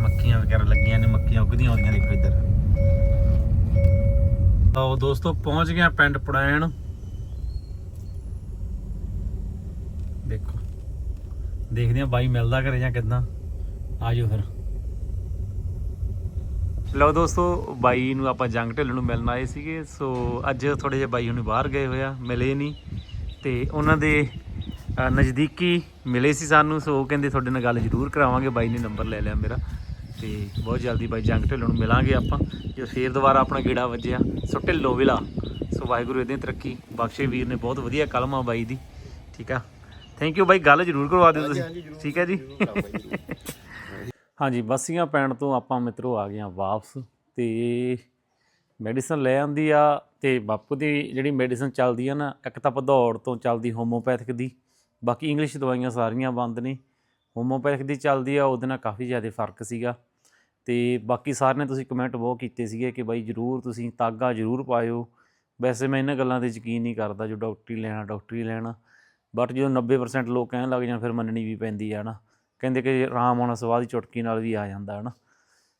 ਮੱਖੀਆਂ ਵਗੈਰਾ ਲੱਗੀਆਂ ਨੇ, ਮੱਖੀਆਂ ਉੱਗਦੀਆਂ ਆਉਂਦੀਆਂ ਦੇਖੋ ਇੱਧਰ। ਆਓ ਦੋਸਤੋ, ਪਹੁੰਚ ਗਿਆ ਪਿੰਡ ਪੜੈਣ ਦੇਖੋ ਦੇਖਦੇ ਆ ਬਾਈ ਮਿਲਦਾ ਘਰੇ ਜਾਂ ਕਿੱਦਾਂ। ਆਜੋ ਫਿਰ। ਲਓ ਦੋਸਤੋ, ਬਾਈ ਨੂੰ ਆਪਾਂ ਜੰਗ ਢਿੱਲ ਨੂੰ ਮਿਲਣ ਆਏ ਸੀਗੇ। ਸੋ ਅੱਜ ਥੋੜੇ ਜਿਹਾ ਬਾਈ ਹੁਣੇ ਬਾਹਰ ਗਏ ਹੋਇਆ ਮਿਲੇ ਨਹੀਂ। ਤੇ ਉਹਨਾਂ ਦੇ ਨਜ਼ਦੀਕੀ ਮਿਲੇ ਸੀ ਸਾਨੂੰ, ਸੋ ਉਹ ਕਹਿੰਦੇ ਤੁਹਾਡੇ ਨਾਲ ਗੱਲ ਜ਼ਰੂਰ ਕਰਾਵਾਂਗੇ। ਬਾਈ ਨੇ ਨੰਬਰ ਲੈ ਲਿਆ ਮੇਰਾ। ਤੇ ਬਹੁਤ ਜਲਦੀ ਬਾਈ ਜੰਗ ਢਿੱਲੋਂ ਨੂੰ ਮਿਲਾਂਗੇ ਆਪਾਂ। ਜੇ ਫੇਰ ਦੁਬਾਰਾ ਆਪਣਾ ਗੇੜਾ ਵੱਜਿਆ, so Dhillon villa. So Waheguru, ਇਹਦੇ ਤਰੱਕੀ ਬਖਸ਼ੇ। ਵੀਰ ਨੇ ਬਹੁਤ ਵਧੀਆ ਕਲਮ ਆ ਬਾਈ ਦੀ। ਠੀਕ ਆ? ਥੈਂਕ ਯੂ ਬਾਈ ਗੱਲ ਜ਼ਰੂਰ ਕਰਵਾ ਦਿਓ ਤੁਸੀਂ। ਠੀਕ ਹੈ ਜੀ? ਹਾਂਜੀ ਬਸੀਆਂ ਪੈਣ ਤੋਂ ਆਪਾਂ ਮਿੱਤਰੋ ਆ ਗਏ ਆ ਵਾਪਸ ਤੇ ਮੈਡੀਸਨ ਲੈ ਆਂਦੀ ਆ ਤੇ ਬਾਪੂ ਦੀ ਜਿਹੜੀ ਮੈਡੀਸਨ ਚੱਲਦੀ ਆ ਨਾ ਇੱਕ ਤਾਂ ਭਦੌੜ ਤੋਂ ਚੱਲਦੀ ਹੋਮੋਪੈਥਿਕ ਦੀ ਬਾਕੀ ਇੰਗਲਿਸ਼ ਦਵਾਈਆਂ ਸਾਰੀਆਂ ਬੰਦ ਨੇ। ਹੋਮੋਪੈਥਿਕ ਦੀ ਚੱਲਦੀ ਆ ਉਹਦੇ ਨਾਲ ਕਾਫੀ ਜ਼ਿਆਦਾ ਫ਼ਰਕ ਸੀਗਾ। ਤੇ ਬਾਕੀ ਸਾਰਿਆਂ ਨੇ ਤੁਸੀਂ ਕਮੈਂਟ ਬਹੁਤ ਕੀਤੇ ਸੀਗੇ ਕਿ ਬਾਈ ਜਰੂਰ ਤੁਸੀਂ ਤਾਗਾ ਜਰੂਰ ਪਾਇਓ। ਵੈਸੇ ਮੈਂ ਇਹਨਾਂ ਗੱਲਾਂ ਤੇ ਯਕੀਨ ਨਹੀਂ ਕਰਦਾ ਜੋ ਡਾਕਟਰੀ ਲੈਣਾ ਡਾਕਟਰੀ ਲੈਣਾ। ਬਟ ਜਦੋਂ 90% ਲੋਕ ਕਹਿਣ ਲੱਗ ਜਾਣ, ਫਿਰ ਮੰਨਣੀ ਵੀ ਪੈਂਦੀ ਆ ਨਾ ਕਹਿੰਦੇ ਕਿ ਆਰਾਮ ਆਉਣਾ ਸਵਾਦ ਦੀ ਚੁਟਕੀ ਨਾਲ ਵੀ ਆ ਜਾਂਦਾ ਹੈ ਨਾ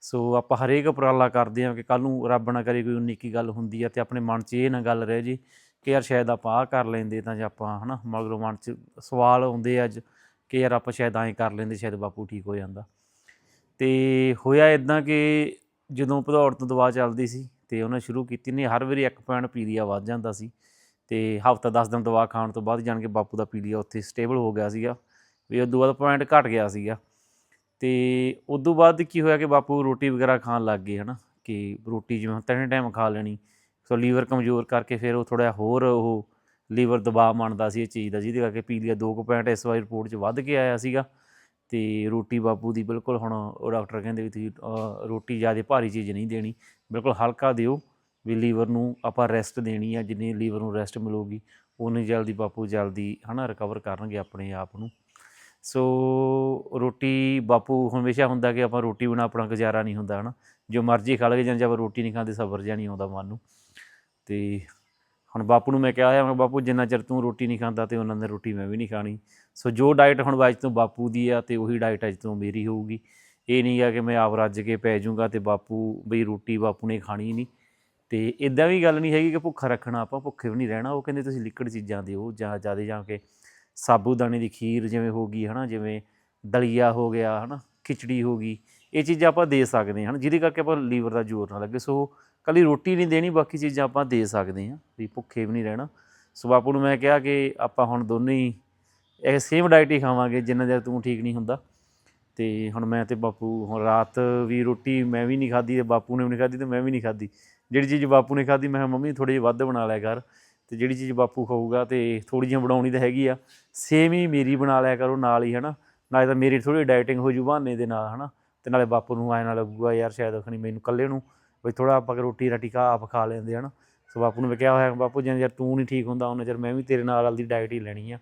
ਸੋ ਆਪਾਂ ਹਰੇਕ ਉਪਰਾਲਾ ਕਰਦੇ ਹਾਂ ਕਿ ਕੱਲ ਨੂੰ ਰੱਬ ਨਾ ਕਰੇ ਕੋਈ ਉਨੀ ਕੀ ਗੱਲ ਹੁੰਦੀ ਆ ਤੇ ਆਪਣੇ ਮਨ 'ਚ ਇਹ ਨਾ ਗੱਲ ਰਹਿ ਜੇ ਕਿ ਯਾਰ ਸ਼ਾਇਦ ਆਪਾਂ ਆਹ ਕਰ ਲੈਂਦੇ ਤਾਂ ਜੇ ਆਪਾਂ, ਹਨਾ, ਮਗਰੋਂ ਮਨ 'ਚ ਸਵਾਲ ਆਉਂਦੇ ਅੱਜ ਕਿ ਯਾਰ ਆਪਾਂ ਸ਼ਾਇਦ ਐਂ ਕਰ ਲੈਂਦੇ, ਸ਼ਾਇਦ ਬਾਪੂ ਠੀਕ ਹੋ ਜਾਂਦਾ। ਤੇ ਹੋਇਆ ਇਦਾਂ ਕਿ ਜਦੋਂ ਭਦੌੜ ਤੋਂ ਦਵਾ ਚੱਲਦੀ ਸੀ ਤੇ ਉਹਨੇ ਸ਼ੁਰੂ ਕੀਤੀ, ਨਹੀਂ, ਹਰ ਵਾਰੀ ਇੱਕ ਪੁਆਇੰਟ ਪੀਰੀਆ ਵੱਧ ਜਾਂਦਾ ਸੀ। ਤੇ ਹਫਤਾ 10 ਦਿਨ ਦਵਾ ਖਾਣ ਤੋਂ ਬਾਅਦ ਜਾਣ ਕੇ ਬਾਪੂ ਦਾ ਪੀਲੀਆ ਉੱਥੇ ਸਟੇਬਲ ਹੋ ਗਿਆ ਸੀਗਾ, ਵੀ ਉਦੋਂ ਬਾਅਦ ਪੁਆਇੰਟ ਘਟ ਗਿਆ ਸੀਗਾ। ਤੇ ਉਦੋਂ ਬਾਅਦ ਕੀ ਹੋਇਆ ਕਿ ਬਾਪੂ ਰੋਟੀ ਵਗੈਰਾ ਖਾਣ ਲੱਗ ਗਏ ਹਨਾ, ਕਿ ਰੋਟੀ ਜਿਵੇਂ ਤਿੰਨ ਟਾਈਮ ਖਾ ਲੈਣੀ, ਸੋ ਲੀਵਰ ਕਮਜ਼ੋਰ ਕਰਕੇ ਫਿਰ ਉਹ ਥੋੜਾ ਹੋਰ ਉਹ ਲੀਵਰ ਦਬਾਅ ਮੰਨਦਾ ਸੀ ਇਹ ਚੀਜ਼ ਦਾ, ਜਿਹਦੇ ਕਰਕੇ ਪੀਲੀਆ 2 ਕੁ ਪੁਆਇੰਟ ਇਸ ਵਾਰ ਰਿਪੋਰਟ 'ਚ ਵੱਧ ਕੇ ਆਇਆ ਸੀਗਾ। ਤੇ ਰੋਟੀ ਬਾਪੂ ਦੀ ਬਿਲਕੁਲ ਹੁਣ ਉਹ ਡਾਕਟਰ ਕਹਿੰਦੇ ਵੀ ਤੁਸੀਂ ਰੋਟੀ ਜ਼ਿਆਦਾ ਭਾਰੀ ਚੀਜ਼ ਨਹੀਂ ਦੇਣੀ, ਬਿਲਕੁਲ ਹਲਕਾ ਦਿਓ। ਵੀ ਲੀਵਰ ਨੂੰ ਆਪਾਂ ਰੈਸਟ ਦੇਣੀ ਆ, ਜਿੰਨੀ ਲੀਵਰ ਨੂੰ ਰੈਸਟ ਮਿਲੂਗੀ ਉਨੀ ਜਲਦੀ ਬਾਪੂ ਜਲਦੀ ਹਨਾ ਰਿਕਵਰ ਕਰਨਗੇ ਆਪਣੇ ਆਪ ਨੂੰ। ਸੋ ਰੋਟੀ ਬਾਪੂ ਹਮੇਸ਼ਾ ਹੁੰਦਾ ਕਿ ਆਪਾਂ ਰੋਟੀ ਬਿਨਾਂ ਆਪਣਾ ਗੁਜ਼ਾਰਾ ਨਹੀਂ ਹੁੰਦਾ ਹਨਾ। ਜੋ ਮਰਜ਼ੀ ਖਾ ਲਗੇ ਜਾਂ ਜੇ ਰੋਟੀ ਨਹੀਂ ਖਾਂਦੇ, ਸਬਰ ਜਿਹਾ ਨਹੀਂ ਆਉਂਦਾ ਮਨ ਨੂੰ। ਤੇ ਹੁਣ ਬਾਪੂ ਨੂੰ ਮੈਂ ਕਿਹਾ ਹੋਇਆ, ਮੈਂ ਬਾਪੂ, ਜਿੰਨਾ ਚਿਰ ਤੂੰ ਰੋਟੀ ਨਹੀਂ ਖਾਂਦਾ ਤੇ ਉਹਨਾਂ ਨੇ ਰੋਟੀ ਮੈਂ ਵੀ ਨਹੀਂ ਖਾਣੀ। ਸੋ ਜੋ ਡਾਈਟ ਹੁਣ ਅੱਜ ਤੋਂ ਬਾਪੂ ਦੀ ਆ, ਤੇ ਉਹੀ ਡਾਈਟ ਅੱਜ ਤੋਂ ਮੇਰੀ ਹੋਊਗੀ। ਇਹ ਨਹੀਂ ਆ ਕਿ ਮੈਂ ਆਪ ਰੱਜ ਕੇ ਪੈ ਜਾਊਂਗਾ ਤੇ ਬਾਪੂ, ਬਈ ਰੋਟੀ ਬਾਪੂ ਨੇ ਖਾਣੀ ਨਹੀਂ। ਤੇ ਇਦਾਂ ਵੀ ਗੱਲ ਨਹੀਂ ਹੈਗੀ ਕਿ ਭੁੱਖਾ ਰੱਖਣਾ ਆਪਾਂ, ਭੁੱਖੇ ਵੀ ਨਹੀਂ ਰਹਿਣਾ। ਉਹ ਕਹਿੰਦੇ ਤੁਸੀਂ ਲਿਕਵਿਡ ਚੀਜ਼ਾਂ ਦਿਓ, ਜਾਂ ਜ਼ਿਆਦਾ ਜਾਂ ਕੇ ਸਾਬੂਦਾਨੇ ਦੀ ਖੀਰ ਜਿਵੇਂ ਹੋ ਗਈ, ਹਨਾ, ਜਿਵੇਂ ਦਲੀਆ ਹੋ ਗਿਆ, ਹਨਾ, ਖਿਚੜੀ ਹੋ ਗਈ, ਇਹ ਚੀਜ਼ਾਂ ਆਪਾਂ ਦੇ ਸਕਦੇ ਹਾਂ, ਹਨਾ, ਜਿਹਦੇ ਕਰਕੇ ਆਪਾਂ ਲੀਵਰ ਦਾ ਜ਼ੋਰ ਨਾ ਲੱਗੇ। ਸੋ ਕੱਲੀ ਰੋਟੀ ਨਹੀਂ ਦੇਣੀ, ਬਾਕੀ ਚੀਜ਼ਾਂ ਆਪਾਂ ਦੇ ਸਕਦੇ ਹਾਂ, ਵੀ ਭੁੱਖੇ ਵੀ ਨਹੀਂ ਰਹਿਣਾ। ਸੋ ਬਾਪੂ ਨੂੰ ਮੈਂ ਕਿਹਾ ਕਿ ਆਪਾਂ ਹੁਣ ਦੋਨੇ ਹੀ ਇਹ ਸੇਮ ਡਾਈਟ ਹੀ ਖਾਵਾਂਗੇ, ਜਿੰਨਾ ਚਿਰ ਤੂੰ ਠੀਕ ਨਹੀਂ ਹੁੰਦਾ। ਤੇ ਹੁਣ ਮੈਂ ਤੇ ਬਾਪੂ, ਹੁਣ ਰਾਤ ਵੀ ਰੋਟੀ ਮੈਂ ਵੀ ਨਹੀਂ ਖਾਧੀ ਤੇ ਬਾਪੂ ਨੇ ਵੀ ਨਹੀਂ ਖਾਧੀ ਤੇ ਮੈਂ ਵੀ ਨਹੀਂ ਖਾਧੀ। ਜਿਹੜੀ ਚੀਜ਼ ਬਾਪੂ ਨੇ ਖਾਧੀ, ਮੈਂ ਕਿਹਾ, ਮੰਮੀ ਥੋੜੀ ਜਿਹੀ ਵੱਧ ਬਣਾ ਲਿਆ ਕਰ। ਤੇ ਜਿਹੜੀ ਚੀਜ਼ ਬਾਪੂ ਖਾਊਗਾ ਤੇ ਥੋੜੀ ਜਿਹੀ ਬਣਾਉਣੀ ਤਾਂ ਹੈਗੀ ਆ ਸੇਮ ਹੀ ਮੇਰੀ ਬਣਾ ਲਿਆ ਕਰੋ ਨਾਲ ਹੀ, ਹਨਾ? ਨਾਲੇ ਤਾਂ ਮੇਰੀ ਥੋੜੀ ਡਾਈਟਿੰਗ ਹੋ ਜੂ ਬਹਾਨੇ ਦੇ ਨਾਲ, ਹਨਾ? ਤੇ ਨਾਲੇ ਬਾਪੂ ਨੂੰ ਐਂ ਨਾਲ ਲੱਗੂਗਾ, ਯਾਰ, ਸ਼ਾਇਦ ਖਣੀ ਮੈਨੂੰ ਇਕੱਲੇ ਨੂੰ ਬਈ ਥੋੜਾ ਆਪਾਂ ਰੋਟੀ ਰਾਟੀ ਖਾ, ਆਪ ਖਾ ਲੈਂਦੇ, ਹਨਾ? ਸੋ ਬਾਪੂ ਨੂੰ ਮੈਂ ਕਿਹਾ ਹੋਇਆ, ਬਾਪੂ ਜਿੰਨਾ ਯਾਰ ਤੂੰ ਨਹੀਂ ਠੀਕ ਹੁੰਦਾ ਉਹਨਾਂ ਚਿਰ ਮੈਂ ਵੀ ਤੇਰੇ ਨਾਲ ਦੀ ਡਾਈਟ ਹੀ ਲੈਣੀ ਆ।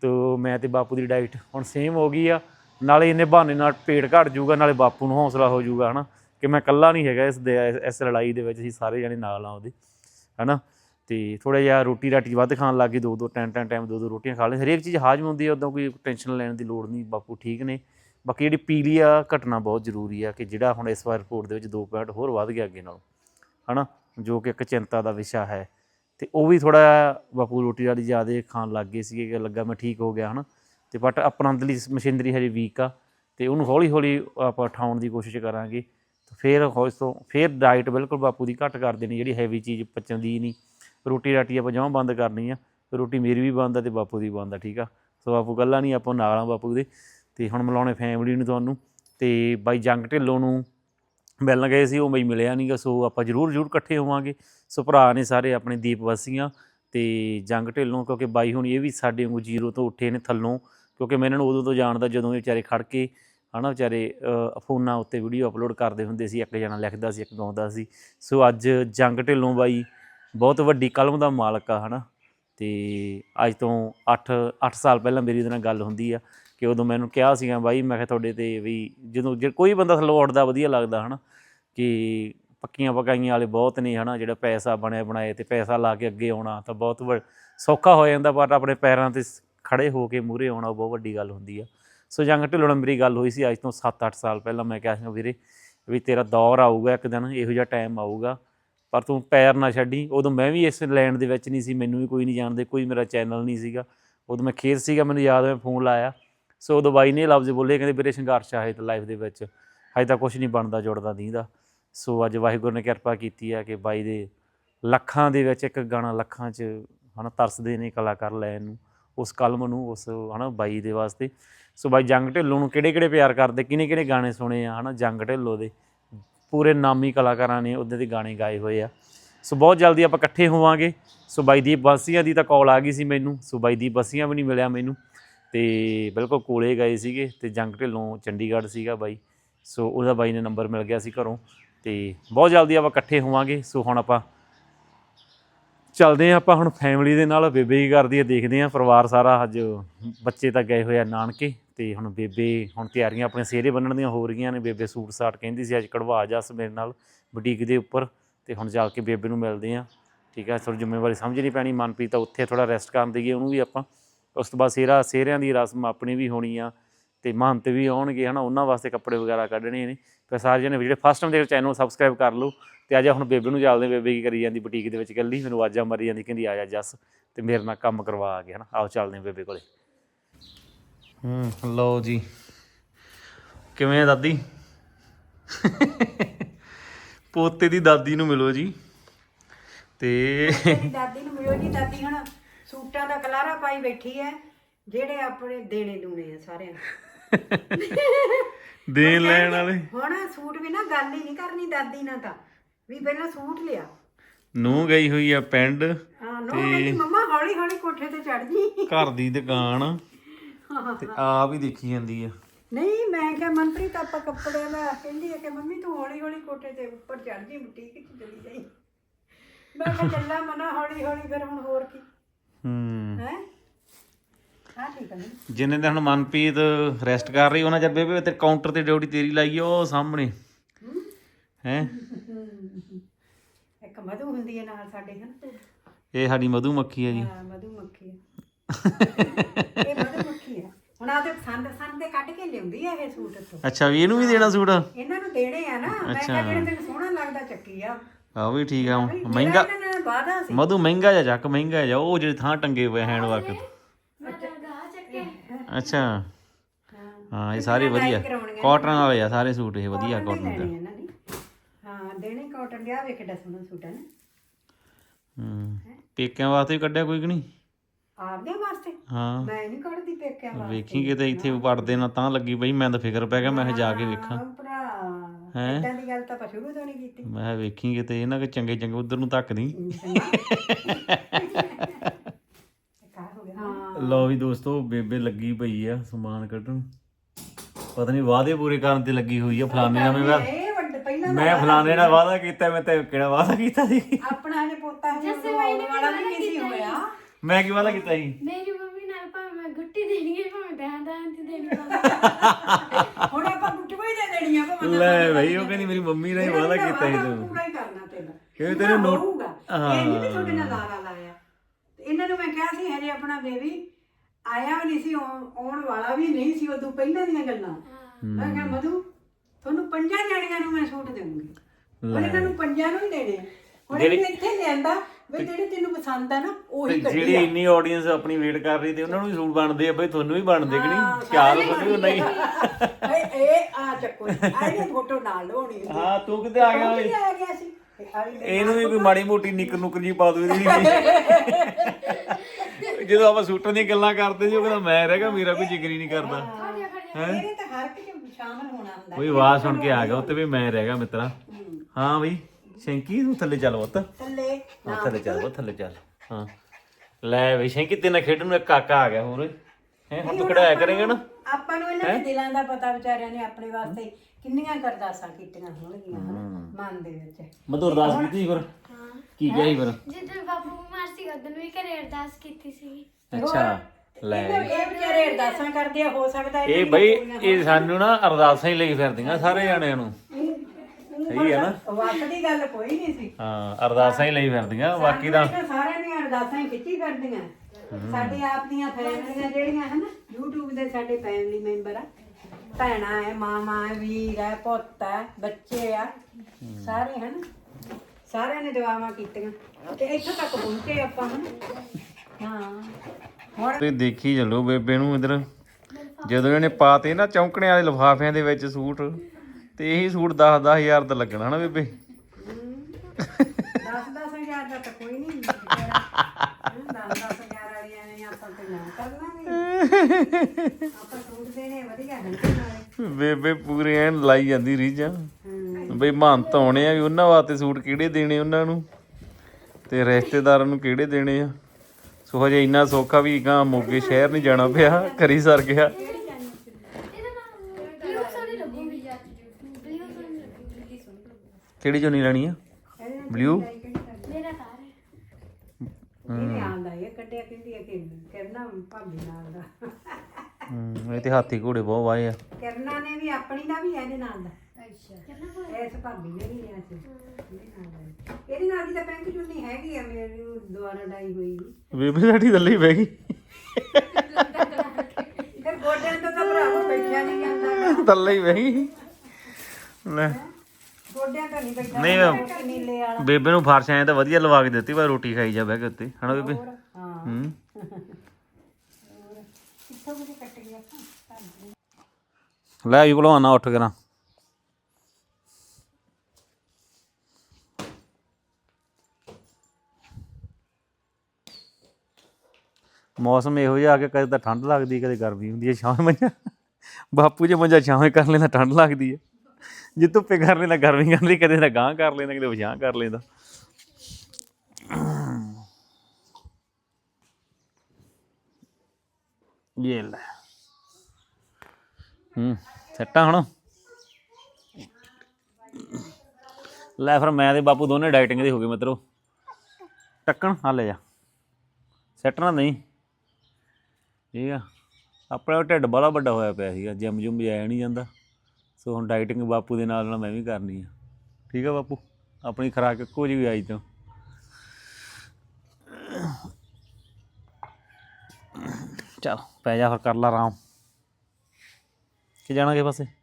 ਤੋ ਮੈਂ ਤੇ ਬਾਪੂ ਦੀ ਡਾਈਟ ਹੁਣ ਸੇਮ ਹੋ ਗਈ ਆ। ਨਾਲੇ ਇਹਨੇ ਬਹਾਨੇ ਨਾਲ ਪੇਟ ਘਟ ਜਾਊਗਾ ਨਾਲੇ ਬਾਪੂ ਨੂੰ ਹੌਸਲਾ ਹੋ ਜਾਊਗਾ ਹਨਾ? ਕਿ ਮੈਂ ਇਕੱਲਾ ਨਹੀਂ ਹੈਗਾ ਇਸ ਦੇ ਇਸ ਲੜਾਈ ਦੇ ਵਿੱਚ, ਅਸੀਂ ਸਾਰੇ ਜਣੇ ਨਾਲ ਆ ਉਹਦੇ, ਹਨਾ? ਤੇ ਥੋੜਾ ਜਿਹਾ ਰੋਟੀ ਰਾਟੀ ਵੱਧ ਖਾਣ ਲੱਗ ਗਏ ਦੋ ਦੋ ਟਾਈਮ ਟਾਈਮ ਟਾਈਮ ਦੋ ਦੋ ਰੋਟੀਆਂ ਖਾ ਲੈ ਹਰੇਕ ਚੀਜ਼ ਹਾਜ਼ਮ ਹੁੰਦੀ ਹੈ ਉਦੋਂ ਕੋਈ ਟੈਨਸ਼ਨ ਲੈਣ ਦੀ ਲੋੜ ਨਹੀਂ, ਬਾਪੂ ਠੀਕ ਨੇ। ਬਾਕੀ ਜਿਹੜੀ ਪੀਲੀ ਆ, ਘਟਨਾ ਬਹੁਤ ਜ਼ਰੂਰੀ ਆ ਕਿ ਜਿਹੜਾ ਹੁਣ ਇਸ ਵਾਰ ਰਿਪੋਰਟ ਦੇ ਵਿੱਚ 2 ਪੁਆਇੰਟ ਹੋਰ ਵੱਧ ਗਿਆ ਅੱਗੇ ਨਾਲੋਂ, ਹਨਾ? ਜੋ ਕਿ ਇੱਕ ਚਿੰਤਾ ਦਾ ਵਿਸ਼ਾ ਹੈ। ਤੇ ਉਹ ਵੀ ਥੋੜਾ ਬਾਪੂ ਰੋਟੀ ਵਾਲੀ ਜ਼ਿਆਦਾ ਖਾਣ ਲੱਗ ਗਏ ਸੀਗੇ ਕਿ ਲੱਗਾ ਮੈਂ ਠੀਕ ਹੋ ਗਿਆ, ਹਨਾ? ਤੇ ਬਟ ਆਪਣਾ ਅੰਦਰਲੀ ਮਸ਼ੀਨਰੀ ਹਜੇ ਵੀਕ ਆ, ਤੇ ਉਹਨੂੰ ਹੌਲੀ ਹੌਲੀ ਆਪਾਂ ਉਠਾਉਣ ਦੀ ਕੋਸ਼ਿਸ਼ ਕਰਾਂਗੇ। ਫਿਰ ਹੌਲੀ ਤੋਂ, ਫਿਰ ਡਾਈਟ ਬਿਲਕੁਲ ਬਾਪੂ ਦੀ ਘੱਟ ਕਰ ਦੇਣੀ, ਜਿਹੜੀ ਹੈਵੀ ਚੀਜ਼ ਪਚਣ ਦੀ ਨਹੀਂ। ਰੋਟੀ ਰਾਟੀ ਆਪਾਂ ਜਮਾਂ ਬੰਦ ਕਰਨੀ ਆ ਰੋਟੀ ਮੇਰੀ ਵੀ ਬੰਦ ਆ ਤੇ ਬਾਪੂ ਦੀ ਬੰਦ ਆ, ਠੀਕ ਆ? ਸੋ ਬਾਪੂ ਗੱਲਾਂ ਨਹੀਂ, ਆਪਾਂ ਨਾਲ ਆ ਬਾਪੂ ਦੇ। ਤੇ ਹੁਣ ਮਿਲਾਉਣੇ ਫੈਮਿਲੀ ਨੂੰ ਤੁਹਾਨੂੰ। ਤੇ ਬਾਈ ਜੰਗ ਢਿੱਲੋਂ ਨੂੰ ਮਿਲਣ ਗਏ ਸੀ, ਉਹ ਬਈ ਮਿਲਿਆ ਨਹੀਂਗਾ ਸੋ ਆਪਾਂ ਜ਼ਰੂਰ ਜ਼ਰੂਰ ਇਕੱਠੇ ਹੋਵਾਂਗੇ। ਸੋ ਭਰਾ ਨੇ ਸਾਰੇ ਆਪਣੇ ਦੀਪ ਵਾਸੀਆਂ ਤੇ ਜੰਗ ਢਿੱਲੋਂ, ਕਿਉਂਕਿ ਬਾਈ ਹੁਣ ਇਹ ਵੀ ਸਾਡੇ ਵਾਂਗੂ ਜ਼ੀਰੋ ਤੋਂ ਉੱਠੇ ਨੇ ਥੱਲੋਂ, ਕਿਉਂਕਿ ਮੈਂ ਇਹਨਾਂ ਨੂੰ ਉਦੋਂ ਤੋਂ ਜਾਣਦਾ ਜਦੋਂ ਇਹ ਵਿਚਾਰੇ ਖੜ ਕੇ ਹਨਾ ਵਿਚਾਰੇ ਫੋਨਾਂ ਉੱਤੇ ਵੀਡੀਓ ਅਪਲੋਡ ਕਰਦੇ ਹੁੰਦੇ ਸੀ, ਇੱਕ ਜਣਾ ਲਿਖਦਾ ਸੀ, ਇੱਕ ਗਾਉਂਦਾ ਸੀ। ਸੋ ਅੱਜ ਜੰਗ ਢਿੱਲੋਂ ਬਾਈ ਬਹੁਤ ਵੱਡੀ ਕਲਮ ਦਾ ਮਾਲਕ ਆ, ਹਨਾ। ਤੇ ਅੱਜ ਤੋਂ 8 8 ਸਾਲ ਪਹਿਲਾਂ ਮੇਰੀ ਉਹਦੇ ਨਾਲ ਗੱਲ ਹੁੰਦੀ ਆ ਕਿ ਉਦੋਂ ਮੈਨੂੰ ਕਿਹਾ ਸੀਗਾ ਬਾਈ, ਮੈਂ ਕਿਹਾ ਤੁਹਾਡੇ ਤੇ ਵੀ ਜਦੋਂ, ਜੇ ਕੋਈ ਬੰਦਾ ਥੱਲੋਂ ਉੱਠਦਾ ਵਧੀਆ ਲੱਗਦਾ, ਹਨਾ, ਕਿ ਪੱਕੀਆਂ ਪਕਾਈਆਂ ਵਾਲੇ ਬਹੁਤ ਨੇ, ਹਨਾ, ਜਿਹੜਾ ਪੈਸਾ ਬਣਿਆ ਬਣਾਏ ਤੇ ਪੈਸਾ ਲਾ ਕੇ ਅੱਗੇ ਆਉਣਾ ਤਾਂ ਬਹੁਤ ਵੱਡ- ਸੌਖਾ ਹੋ ਜਾਂਦਾ, ਪਰ ਆਪਣੇ ਪੈਰਾਂ ਤੇ ਸ- ਖੜੇ ਹੋ ਕੇ ਮੂਹਰੇ ਆਉਣਾ ਉਹ ਬਹੁਤ ਵੱਡੀ ਗੱਲ ਹੁੰਦੀ ਆ। ਸੋ ਜੰਗ ਢਿੱਲੋਂ ਨਾਲ ਮੇਰੀ ਗੱਲ ਹੋਈ ਸੀ, ਅੱਜ ਤੋਂ 7-8 ਸਾਲ ਪਹਿਲਾਂ ਮੈਂ ਕਿਹਾ ਸੀਗਾ ਵੀਰੇ ਵੀ ਤੇਰਾ ਦੌਰ ਆਊਗਾ ਇੱਕ ਦਿਨ, ਇਹੋ ਜਿਹਾ ਟਾਈਮ ਆਊਗਾ, ਪਰ ਤੂੰ ਪੈਰ ਨਾ ਛੱਡੀ। ਉਦੋਂ ਮੈਂ ਵੀ ਇਸ ਲਾਈਨ ਦੇ ਵਿੱਚ ਨਹੀਂ ਸੀ, ਮੈਨੂੰ ਵੀ ਕੋਈ ਨਹੀਂ ਜਾਣਦੇ, ਕੋਈ ਮੇਰਾ ਚੈਨਲ ਨਹੀਂ ਸੀਗਾ। ਉਦੋਂ ਮੈਂ ਖੇਤ ਸੀਗਾ, ਮੈਨੂੰ ਯਾਦ ਹੈ ਮੈਂ ਫੋਨ ਲਾਇਆ। ਸੋ ਉਦੋਂ ਬਾਈ ਨੇ ਲਫ਼ਜ਼ ਬੋਲੇ, ਕਹਿੰਦੇ ਵੀਰੇ ਸੰਘਰਸ਼ ਆਏ ਤੇ ਲਾਈਫ ਦੇ ਵਿੱਚ, ਹਜੇ ਤਾਂ ਕੁਝ ਨਹੀਂ ਬਣਦਾ ਜੁੜਦਾ ਦੀਂਦਾ। ਸੋ ਅੱਜ ਵਾਹਿਗੁਰੂ ਨੇ ਕਿਰਪਾ ਕੀਤੀ ਆ ਕਿ ਬਾਈ ਦੇ ਲੱਖਾਂ ਦੇ ਵਿੱਚ ਇੱਕ ਗਾਣਾ ਲੱਖਾਂ 'ਚ ਹਨਾ ਤਰਸਦੇ ਨੇ ਕਲਾਕਾਰ ਲੈਣ ਨੂੰ। ਉਸ ਕਲਮ ਨੂੰ, ਉਸ, ਹਨਾ, ਬਾਈ ਦੇ ਵਾਸਤੇ। ਸੋ ਬਾਈ ਜੰਗ ਢਿੱਲੋਂ ਨੂੰ ਕਿਹੜੇ ਕਿਹੜੇ ਪਿਆਰ ਕਰਦੇ ਕਿਹਨੇ ਕਿਹੜੇ ਗਾਣੇ ਸੁਣੇ ਆ, ਹਨਾ, ਜੰਗ ਢਿੱਲੋਂ ਦੇ। ਪੂਰੇ ਨਾਮੀ ਕਲਾਕਾਰਾਂ ਨੇ ਉਹਦੇ ਦੇ ਗਾਣੇ ਗਾਏ ਹੋਏ ਆ। ਸੋ ਬਹੁਤ ਜਲਦੀ ਆਪਾਂ ਇਕੱਠੇ ਹੋਵਾਂਗੇ। ਸੋ ਬਾਈ ਦੀਪ ਬਾਸੀਆਂ ਦੀ ਤਾਂ ਕਾਲ ਆ ਗਈ ਸੀ ਮੈਨੂੰ। ਸੋ ਬਾਈ ਦੀਪ ਬਾਸੀਆਂ ਵੀ ਨਹੀਂ ਮਿਲਿਆ ਮੈਨੂੰ। ਤੇ ਬਿਲਕੁਲ ਕੋਲੇ ਗਏ ਸੀਗੇ ਤੇ ਜੰਗ ਢਿੱਲੋਂ ਚੰਡੀਗੜ੍ਹ ਸੀਗਾ ਬਾਈ। ਸੋ ਉਹਦਾ ਬਾਈ ਨੇ ਨੰਬਰ ਮਿਲ ਗਿਆ ਸੀ ਘਰੋਂ। ਤੇ ਬਹੁਤ ਜਲਦੀ ਆਪਾਂ ਇਕੱਠੇ ਹੋਵਾਂਗੇ। ਸੋ ਹੁਣ ਆਪਾਂ ਚੱਲਦੇ ਆ ਆਪਾਂ ਹੁਣ ਫੈਮਿਲੀ ਦੇ ਨਾਲ, ਬੇਬੇ ਕੀ ਕਰਦੀ ਹੈ ਦੇਖਦੇ ਆ ਪਰਿਵਾਰ ਸਾਰਾ ਅੱਜ ਬੱਚੇ ਤਾਂ ਗਏ ਹੋਏ ਆ ਨਾਨਕੇ ਤੇ ਹੁਣ ਬੇਬੇ ਹੁਣ ਤਿਆਰੀਆਂ ਆਪਣੇ ਸਿਹਰੇ ਬੰਨਣ ਦੀਆਂ ਹੋ ਰਹੀਆਂ ਨੇ, ਬੇਬੇ ਸੂਟ ਸਾਟ ਕਹਿੰਦੀ ਸੀ ਅੱਜ ਕਢਵਾ ਜਾ ਮੇਰੇ ਨਾਲ ਬੁਟੀਕ ਦੇ ਉੱਪਰ ਤੇ ਹੁਣ ਜਾ ਕੇ ਬੇਬੇ ਨੂੰ ਮਿਲਦੇ ਆ ਠੀਕ ਹੈ ਥੋੜੀ ਜ਼ਿੰਮੇਵਾਰੀ ਸਮਝਣੀ ਪੈਣੀ, ਮਨਪ੍ਰੀਤ ਤਾਂ ਉੱਥੇ ਥੋੜਾ ਰੈਸਟ ਕਰਨ ਦੇਈਏ ਉਹਨੂੰ ਵੀ ਆਪਾਂ ਉਸ ਤੋਂ ਬਾਅਦ ਸਿਹਰਾ, ਸਿਹਰਿਆਂ ਦੀ ਰਸਮ ਆਪਣੀ ਵੀ ਹੋਣੀ ਆ ਤੇ ਮਹੰਤ ਵੀ ਆਉਣਗੇ ਹਨਾ, ਉਹਨਾਂ ਵਾਸਤੇ ਕੱਪੜੇ ਵਗੈਰਾ ਕੱਢਣੇ ਨੇ। ਫਿਰ ਸਾਰੇ ਜਣੇ ਜਿਹੜੇ ਫਸਟ ਟਾਈਮ ਦੇ ਚੈਨਲ ਸਬਸਕ੍ਰਾਈਬ ਕਰ ਲਓ ਤੇ ਅੱਜ ਹੁਣ ਬੇਬੇ ਨੂੰ ਚੱਲਦੇ ਬੇਬੇ ਕੀ ਕਰੀ ਜਾਂਦੀ ਬੁਟੀਕ ਦੇ ਵਿੱਚ ਇਕੱਲੀ ਮੈਨੂੰ ਆਵਾਜ਼ਾਂ ਮਾਰੀ ਜਾਂਦੀ ਕਹਿੰਦੀ ਆ ਜਾ ਜੱਸ ਤੇ ਮੇਰੇ ਨਾਲ ਕੰਮ ਕਰਵਾ ਆ ਕੇ ਹਨਾ ਆਓ ਚੱਲਦੇ ਹਾਂ ਬੇਬੇ ਕੋਲੇ। ਹੂੰ ਲਓ ਜੀ। ਕਿਵੇਂ ਆ ਦਾਦੀ? ਪੋਤੇ ਦੀ ਦਾਦੀ ਨੂੰ ਮਿਲੋ ਜੀ। ਤੇ ਦਾਦੀ ਨੂੰ ਮਿਲਿਓ ਜੀ ਦਾਦੀ ਹੁਣ ਸੂਟਾਂ ਦਾ ਕਲਾਰਾ ਪਾਈ ਬੈਠੀ ਹੈ ਜਿਹੜੇ ਆਪਣੇ ਦੇਣੇ ਦੂਣੇ ਆ ਸਾਰਿਆਂ ਨੂੰ। ਦੇਣ ਲੈਣ ਵਾਲੇ। ਹੁਣ ਸੂਟ ਵੀ ਨਾ ਗੱਲ ਹੀ ਨਹੀਂ ਕਰਨੀ ਦਾਦੀ ਨਾਲ ਤਾਂ। ਵੀ ਪਹਿਲਾਂ ਸੂਟ ਲਿਆ। ਨੂੰ ਗਈ ਹੋਈ ਆ ਪਿੰਡ ਹਾਂ ਨੋ ਕਹਿੰਦੀ ਮੰਮਾ ਹੌਲੀ ਹੌਲੀ ਕੋਠੇ ਤੇ ਚੜ ਜੀ ਘਰ ਦੀ ਦੁਕਾਨ ਤੇ ਆਪ ਹੀ ਦੇਖੀ ਜਾਂਦੀ ਆ। ਨਹੀਂ ਮੈਂ ਕਿਹਾ ਮਨਪ੍ਰੀਤ ਆਪਾਂ ਕੱਪੜਿਆਂ ਦਾ ਕਹਿੰਦੀ ਹੈ ਕਿ ਮੰਮੀ ਤੂੰ ਹੌਲੀ ਹੌਲੀ ਕੋਠੇ ਤੇ ਉੱਪਰ ਚੜ ਜੀ ਬੁਟੀਕ 'ਚ ਚਲੀ ਜਾਈ ਮੈਂ ਕਿਹਾ ਚੱਲਾ ਮਨਾ ਹੌਲੀ ਹੌਲੀ ਫਿਰ ਹੁਣ ਹੋਰ ਕੀ। ਹੂੰ। ਹੈ। ਜਿੰਨੇ ਦਿਨ ਹੁਣ ਮਨਪ੍ਰੀਤ ਰੈਸਟ ਕਰ ਰਹੀ ਉਹਨਾਂ ਜਦ ਬੇਬੇ ਤੇ ਕਾਊਂਟਰ ਤੇ ਡਿਊਟੀ ਤੇਰੀ ਲਾਈ ਆ ਉਹ ਸਾਹਮਣੇ। ਹੈ? ਇੱਕ ਮਧੂ ਹੁੰਦੀ ਹੈ ਨਾਲ ਸਾਡੇ ਹਨ ਇਹ ਸਾਡੀ ਮਧੂ ਮੱਖੀ ਆ ਜੀ। ਹਾਂ ਮਧੂ ਮੱਖੀ ਹੈ। ਇਹ ਮਧੂ ਮੱਖੀ ਹੈ। ਹੁਣ ਆਦੇ ਸੰਦ ਸੰਦ ਦੇ ਕੱਢ ਕੇ ਲਿਆਉਂਦੀ ਆ ਇਹ ਸੂਟ ਤੋਂ ਅੱਛਾ ਵੀ ਇਹਨੂੰ ਵੀ ਦੇਣਾ ਸੂਟ? ਇਹਨਾਂ ਨੂੰ ਦੇਣੇ ਆ ਨਾ। ਮੈਂ ਕਿਹਾ ਜਿਹੜਾ ਤੈਨੂੰ ਸੋਹਣਾ ਲੱਗਦਾ ਚੱਕੀ ਆ। ਆ ਵੀ ਠੀਕ ਆ ਮਹਿੰਗਾ ਵਾਦਾ ਸੀ। ਮਧੂ ਮਹਿੰਗਾ ਜਾ ਜੱਕ ਮਹਿੰਗਾ ਜਾ ਉਹ ਜਿਹੜੇ ਥਾਂ ਟੰਗੇ ਹੋਏ ਹੈਂਡ ਅੱਛਾ। ਹਾਂ। ਇਹ ਸਾਰੇ ਵਧੀਆ। ਕਾਟਨ ਵਾਲੇ ਆ ਸਾਰੇ ਸੂਟ ਇਹ ਵਧੀਆ ਕਾਟਨ ਦੇ ਨੇ। ਹਾਂ ਦੇਣੇ ਕਾਟਨ ਦੇ ਆ ਵੇਖ ਕਿੱਡਾ ਸੋਹਣਾ ਸੂਟ ਹੈ ਨਾ। ਹੂੰ ਪੇਕਿਆਂ ਵਾਸਤੇ ਵੀ ਕੱਢਿਆ ਕੋਈ ਕਿ ਨਹੀਂ? ਆਪਦੇ ਵਾਸਤੇ? ਹਾਂ। ਮੈਂ ਨਹੀਂ ਕੱਢਦੀ ਪੇਕਿਆਂ ਵਾਸਤੇ। ਵੇਖੀ ਕਿਤੇ ਇੱਥੇ ਪੜਦੇ ਨਾ ਤਾਂ ਲੱਗੀ ਬਈ ਮੈਂ ਤਾਂ ਫਿਕਰ ਪੈ ਗਿਆ ਮੈਂ ਕਿਹਾ ਜਾ ਕੇ ਵੇਖਾਂ। ਹਾਂ ਭਰਾ ਹੈਂ? ਇਦਾਂ ਦੀ ਗੱਲ ਤਾਂ ਸ਼ੁਰੂ ਤੋਂ ਨਹੀਂ ਕੀਤੀ। ਮੈਂ ਕਿਹਾ ਵੇਖੀ ਕਿਤੇ ਇਹਨਾਂ ਕੇ ਚੰਗੇ ਚੰਗੇ ਉਧਰ ਨੂੰ ਧੱਕਦੀ। ਕਾ ਹੋ ਗਿਆ। ਹਾਂ। ਲਓ ਵੀ ਦੋਸਤੋ ਬੇਬੇ ਲੱਗੀ ਪਈ ਆ ਸਮਾਨ ਕੱਢਣ। ਪਤਾ ਨਹੀਂ ਵਾਅਦੇ ਪੂਰੇ ਕਰਨ ਤੇ ਲੱਗੀ ਹੋਈ ਆ ਫਲਾਣੇ ਨਾਲ ਮੈਂ ਇਹ ਪਹਿਲਾਂ ਮੈਂ ਫਲਾਣੇ ਨਾਲ ਵਾਅਦਾ ਕੀਤਾ ਮੈਂ ਤੇ ਕਿਹੜਾ ਵਾਅਦਾ ਕੀਤਾ ਸੀ? ਆਪਣਾ ਹਜੇ ਪੋਤਾ ਹਜੇ ਆਉਣ ਵਾਲਾ ਵੀ ਨਹੀਂ ਸੀ ਹੋਇਆ। ਮੈਂ ਕੀ ਵਾਅਦਾ ਕੀਤਾ ਸੀ? ਮੇਰੀ ਮੰਮੀ ਨਾਲ ਭਾਵੇਂ ਮੈਂ ਗੁੱਟੀ ਦੇਣੀ ਹੈ ਭਾਵੇਂ ਦਹਾਂ ਦੀ ਦੇਣੀ ਹੋਵੇ ਹੁਣ ਆਪਾਂ ਗੁੱਟ ਕੋਈ ਦੇ ਦੇਣੀ ਆ ਭਾਵੇਂ ਲੈ ਬਈ ਉਹ ਕਹਿੰਦੀ ਮੇਰੀ ਮੰਮੀ ਨੇ ਵਾਅਦਾ ਕੀਤਾ ਸੀ ਤੂੰ। ਪੂਰਾ ਹੀ ਕਰਨਾ ਤੈਨੂੰ। ਕਿਉਂਕਿ ਤੈਨੂੰ ਨੋਟ- ਇਹ ਨਹੀਂ ਵੀ ਤੁਹਾਡੇ ਨਾਲ ਲਾਰਾ ਲਾਇਆ। ਤੇ ਇਹਨਾਂ ਨੂੰ ਮੈਂ ਕਿਹਾ ਸੀ ਹਜੇ ਆਪਣਾ ਬੇਬੀ ਆਇਆ ਵੀ ਨਹੀਂ ਸੀ ਆਉਣ ਆਉਣ ਵਾਲਾ ਵੀ ਨਹੀਂ ਸੀ ਉਦੋਂ ਪਹਿਲਾਂ ਦੀਆਂ ਗੱਲਾਂ। ਮੈਂ ਕਿਹਾ ਮਧੂ ਤੁਹਾਨੂੰ ਪੰਜਾਂ ਜਣੀਆਂ ਨੂੰ ਮੈਂ ਸੂਟ ਦੇਵਾਂਗੀ। ਹੁਣ ਇਹਨਾਂ ਨੂੰ ਪੰਜਾਂ ਨੂੰ ਹੀ ਦੇਣੇ ਆ। ਹੁਣ ਇਹਨੂੰ ਇੱਥੇ ਲਿਆਂਦਾ ਵੀ ਜਿਹੜੇ ਤੈਨੂੰ ਪਸੰਦ ਆ ਨਾ ਉਹੀ ਕੱਢੀ ਜਿਹੜੀ ਇੰਨੀ ਆਡੀਅנס ਆਪਣੀ ਵੇਟ ਕਰ ਰਹੀ ਤੇ ਉਹਨਾਂ ਨੂੰ ਵੀ ਸੂਟ ਬਣਦੇ ਆ ਬਈ ਤੁਹਾਨੂੰ ਵੀ ਬਣਦੇ ਕਿ ਨਹੀਂ? ਖਿਆਲ ਬੰਨਿਓ ਨਹੀਂ। ਇਹ ਇਹ ਆ ਚੱਕੋ ਫੋਟੋ ਨਾਲ ਲੋਣੀ ਹਾਂ ਤੂੰ ਕਿਤੇ ਆ ਗਿਆ ਓਏ? ਕੀ ਆ ਗਿਆ ਸੀ? ਇਹ ਆ ਵੀ ਇਹਨੂੰ ਵੀ ਕੋਈ ਮਾੜੀ ਮੋਟੀ ਨਿੱਕਰ ਨੁੱਕਰ ਜੀ ਪਾ ਦੋ ਇਹਦੀ। ਵੀ। ਜਦੋਂ ਆਪਾਂ ਸੂਟਾਂ ਦੀਆਂ ਗੱਲਾਂ ਕਰਦੇ ਸੀ ਉਹ ਕਹਿੰਦਾ ਮੈਂ ਰਹਿ ਗਿਆ ਮੇਰਾ ਕੋਈ ਜ਼ਿਕਰ ਹੀ ਨਹੀਂ ਕਰਦਾ। ਇਹਨੇ ਤਾਂ ਹਰ ਨੂੰ ਸ਼ਾਮਲ ਹੋਣਾ ਹੁੰਦਾ ਕੋਈ ਆਵਾਜ਼ ਸੁਣ ਕੇ ਆ ਗਿਆ ਉੱਤੇ ਵੀ ਮੈਂ ਰਹਿ ਗਿਆ ਮਿੱਤਰਾ। ਹਾਂ। ਬਈ ਸ਼ੈਂਕੀ ਤੂੰ ਥੱਲੇ ਚੱਲ ਪੁੱਤ। ਥੱਲੇ? ਹਾਂ ਥੱਲੇ ਚੱਲ ਪੁੱਤ ਥੱਲੇ ਚੱਲ। ਹਾਂ। ਲੈ ਬਈ ਸ਼ੈਂਕੀ ਤੇ ਨਾਲ ਖੇਡਣ ਨੂੰ ਇੱਕ ਕਾਕਾ ਆ ਗਿਆ ਹੋਰ। ਹੈ ਹੁਣ ਤੂੰ ਖੜਾਇਆ ਕਰੇਗਾ ਨਾ। ਆਪਾਂ ਨੂੰ ਇਹਨਾਂ ਦੇ ਦਿਲਾਂ ਦਾ ਪਤਾ ਵਿਚਾਰਿਆਂ ਨੇ ਆਪਣੇ ਵਾਸਤੇ ਕਿੰਨੀਆਂ ਕਰਦਾਸਾਂ ਕੀਤੀਆਂ ਹੋਣਗੀਆਂ ਹਨਾ, ਮਨ ਦੇ ਵਿੱਚ। ਮਧੁਰ ਦਾਸ ਕੀਤੀ ਫਿਰ? ਕੀ ਕਿਹਾ ਸੀ ਫਿਰ? ਜਿੱਦਣ ਬਾਪੂ ਬਿਮਾਰ ਸੀ ਉਦੋਂ ਵੀ ਘਰੇ ਅਰਦਾਸ ਕੀਤੀ ਸੀ ਅੱਛਾ। ਲੈ ਇਹ ਵਿਚਾਰੇ ਅਰਦਾਸਾਂ ਕਰਦੇ ਆ ਹੋ ਸਕਦਾ ਇਹ ਬਈ ਇਹ ਸਾਨੂੰ ਨਾ ਅਰਦਾਸਾਂ ਹੀ ਲਈ ਫਿਰਦੀਆਂ ਸਾਰੇ ਜਾਣਿਆਂ ਨੂੰ। ਸਹੀ ਹੈ ਨਾ? ਵਕਤ ਦੀ ਗੱਲ ਕੋਈ ਨਹੀਂ ਸੀ। ਹਾਂ ਅਰਦਾਸਾਂ ਹੀ ਲਈ ਫਿਰਦੀਆਂ ਬਾਕੀ ਤਾਂ ਸਾਰਿਆਂ ਦੀਆਂ ਅਰਦਾਸਾਂ ਹੀ ਖਿੱਚੀ ਕਰਦੀਆਂ ਸਾਡੀ ਆਪ ਦੀਆਂ ਫੈਮਲੀਆਂ ਜਿਹੜੀਆਂ ਹਨ YouTube ਦੇ ਸਾਡੇ ਫੈਮਿਲੀ ਮੈਂਬਰ ਆ। ਭੈਣਾਂ ਹੈ ਮਾਮਾ ਹੈ ਵੀਰ ਹੈ ਪੁੱਤ ਹੈ ਬੱਚੇ ਆ। ਸਾਰੇ ਹਨ। ਸਾਰਿਆਂ ਨੇ ਦੁਆਵਾਂ ਕੀਤੀਆਂ। ਤੇ ਇੱਥੋਂ ਤੱਕ ਪਹੁੰਚੇ ਆਪਾਂ ਹਨ? ਹਾਂ। ਤੇ ਦੇਖੀ ਚੱਲੋ ਬੇਬੇ ਨੂੰ ਇਧਰ। ਜਦੋਂ ਇਹਨੇ ਪਾਤੇ ਨਾ ਚੌਂਕਣੇ ਵਾਲੇ ਲਿਫਾਫਿਆਂ ਦੇ ਵਿੱਚ ਸੂਟ ਤੇ ਇਹੀ ਸੂਟ 10 ਹਜ਼ਾਰ ਦਾ ਲੱਗਣਾ ਨਾ ਬੇਬੇ। 10 10000 ਦਾ ਤਾਂ ਕੋਈ ਨਹੀਂ। 10 10000 ਵਾਲੀਆਂ ਨੇ ਆਪਾਂ ਤੇ ਨਾ ਕਰਨਾ ਆਪਾਂ ਸੂਟ ਦੇਣੇ ਵਧੀਆ ਹਨ ਨਾਲੇ। ਬੇਬੇ ਪੂਰੇ ਐਨ ਲਾਈ ਜਾਂਦੀ ਰੀਝਾਂ। ਬਈ ਮਹੰਤ ਆਉਣੇ ਆ ਵੀ ਉਹਨਾਂ ਵਾਸਤੇ ਸੂਟ ਕਿਹੜੇ ਦੇਣੇ ਉਹਨਾਂ ਨੂੰ? ਤੇ ਰਿਸ਼ਤੇਦਾਰਾਂ ਨੂੰ ਕਿਹੜੇ ਦੇਣੇ ਆ? ਸੋ ਹਜੇ ਇੰਨਾ ਸੌਖਾ ਵੀ ਗਾ ਮੋਗੇ ਸ਼ਹਿਰ ਨਹੀਂ ਜਾਣਾ ਪਿਆ ਕਰੀ ਸਰ ਗਿਆ। ਇਹਦਾ ਨਾਮ ਬਲੂ ਸੋਹਣੀ ਲੱਗੂਗੀ ਬਲੂ ਸੋਹਣੀ ਲੱਗੂਗੀ ਕਿਹੜੀ ਚੁੰਨੀ ਲੈਣੀ ਆ? ਬਲੂ ਮੇਰਾ ਤਾਰ ਹੈ। ਇਹਨੇ ਆਂਦਾ ਇਹ ਕੱਢਿਆ ਕਹਿੰਦੀ ਹੈ ਕਿ ਕਰਨਾ ਭਾਬੀ ਨਾਲ ਦਾ। ਹੂੰ ਇਹ ਤੇ ਹਾਥੀ ਘੋੜੇ ਬਹੁਤ ਵਾਏ ਆ। ਕਰਨਾ ਨੇ ਵੀ ਆਪਣੀ ਦਾ ਵੀ ਹੈ ਇਹਦੇ ਨਾਲ ਦਾ। ਇਸ ਭਾਬੀ ਨੇ ਨਹੀਂ ਲਿਆ ਸੀ। ਇਹਦੇ ਨਾਲ। ਇਹਦੇ ਨਾਲ ਦੀ ਤਾਂ ਪੈਂਕ ਚੁੰਨੀ ਹੈਗੀ ਆ ਮੇਰੀ ਉਹ ਦੁਆਰਾ ਡਾਈ ਹੋਈ ਬੇਬੇ ਸਾਡੀ ਥੱਲੇ ਹੀ ਬਹਿ ਗਈ। ਫਿਰ ਗੋਡਿਆਂ ਤੋਂ ਤਾਂ ਭਰਾਵਾ ਬੈਠਿਆ ਨਹੀਂ ਜਾਂਦਾ। ਥੱਲੇ ਹੀ ਬਹਿ ਗਈ। ਲੈ। ਗੋਡਿਆਂ ਤੋਂ ਨਹੀਂ ਬੈਠਾ ਨਹੀਂ ਜਾਂਦਾ, ਨੀਲੇ ਵਾਲਾ। ਬੇਬੇ ਨੂੰ ਫਰਸ਼ ਐ ਤਾਂ ਵਧੀਆ ਲਵਾ ਕੇ ਦਿੱਤੀ ਪਰ ਰੋਟੀ ਖਾਈ ਜਾ ਬਹਿ ਕੇ ਉੱਤੇ। ਹਨਾ ਬੇਬੇ? ਹਾਂ। ਹੂੰ। ਕਿੱਥੋਂ ਕੁਝ ਕੱਟ ਗਿਆ? ਲੈ ਆਈ ਕੋਲੋਂ ਆਣਾ ਉੱਠ ਕੇ ਨਾ। ਮੌਸਮ ਇਹੋ ਜਿਹਾ ਆ ਕੇ ਕਦੇ ਤਾਂ ਠੰਡ ਲੱਗਦੀ, ਕਦੇ ਗਰਮੀ ਹੁੰਦੀ ਹੈ, ਛਾਵੇਂ ਮੰਜਾ ਬਾਪੂ ਜੇ ਮੰਜਾ ਛਾਵੇਂ ਕਰ ਲੈਂਦਾ, ਠੰਡ ਲੱਗਦੀ ਹੈ। ਜੇ ਧੁੱਪੇ ਕਰ ਲੈਂਦਾ, ਗਰਮੀ ਕਰਦੀ ਕਦੇ ਤਾਂ ਗਾਂ ਕਰ ਲੈਂਦਾ, ਕਦੇ ਵਜਾਂ ਕਰ ਲੈਂਦਾ। ਇਹ ਲੈ। ਹੂੰ, ਸੱਟਾ ਹੁਣ। ਲੈ ਫਿਰ ਮੈਂ ਤੇ ਬਾਪੂ ਦੋਨੇ ਡਾਈਟਿੰਗ ਦੇ ਹੋ ਗਏ ਮਿੱਤਰੋ। ਟੱਕਣ, ਆ ਲੈ ਜਾ। ਸੈੱਟ ਨਾ ਨਹੀਂ। ਠੀਕ ਆ? ਆਪਣਾ ਢਿੱਡ ਬੜਾ ਵੱਡਾ ਹੋਇਆ ਪਿਆ ਸੀਗਾ ਜਿਮ ਜੁਮ ਜਾਇਆ ਨਹੀਂ ਜਾਂਦਾ। ਸੋ ਹੁਣ ਡਾਈਟਿੰਗ ਬਾਪੂ ਦੇ ਨਾਲ ਨਾਲ ਮੈਂ ਵੀ ਕਰਨੀ ਆ। ਠੀਕ ਆ ਬਾਪੂ? ਆਪਣੀ ਖੁਰਾਕ ਇੱਕੋ ਜਿਹੀ ਆਈ ਤੋਂ। ਚਲ, ਪੈ ਜਾ ਫਿਰ, ਕਰ ਲਾ ਆਰਾਮ। ਕਿ ਜਾਣਾ ਕੇ ਪਾਸੇ?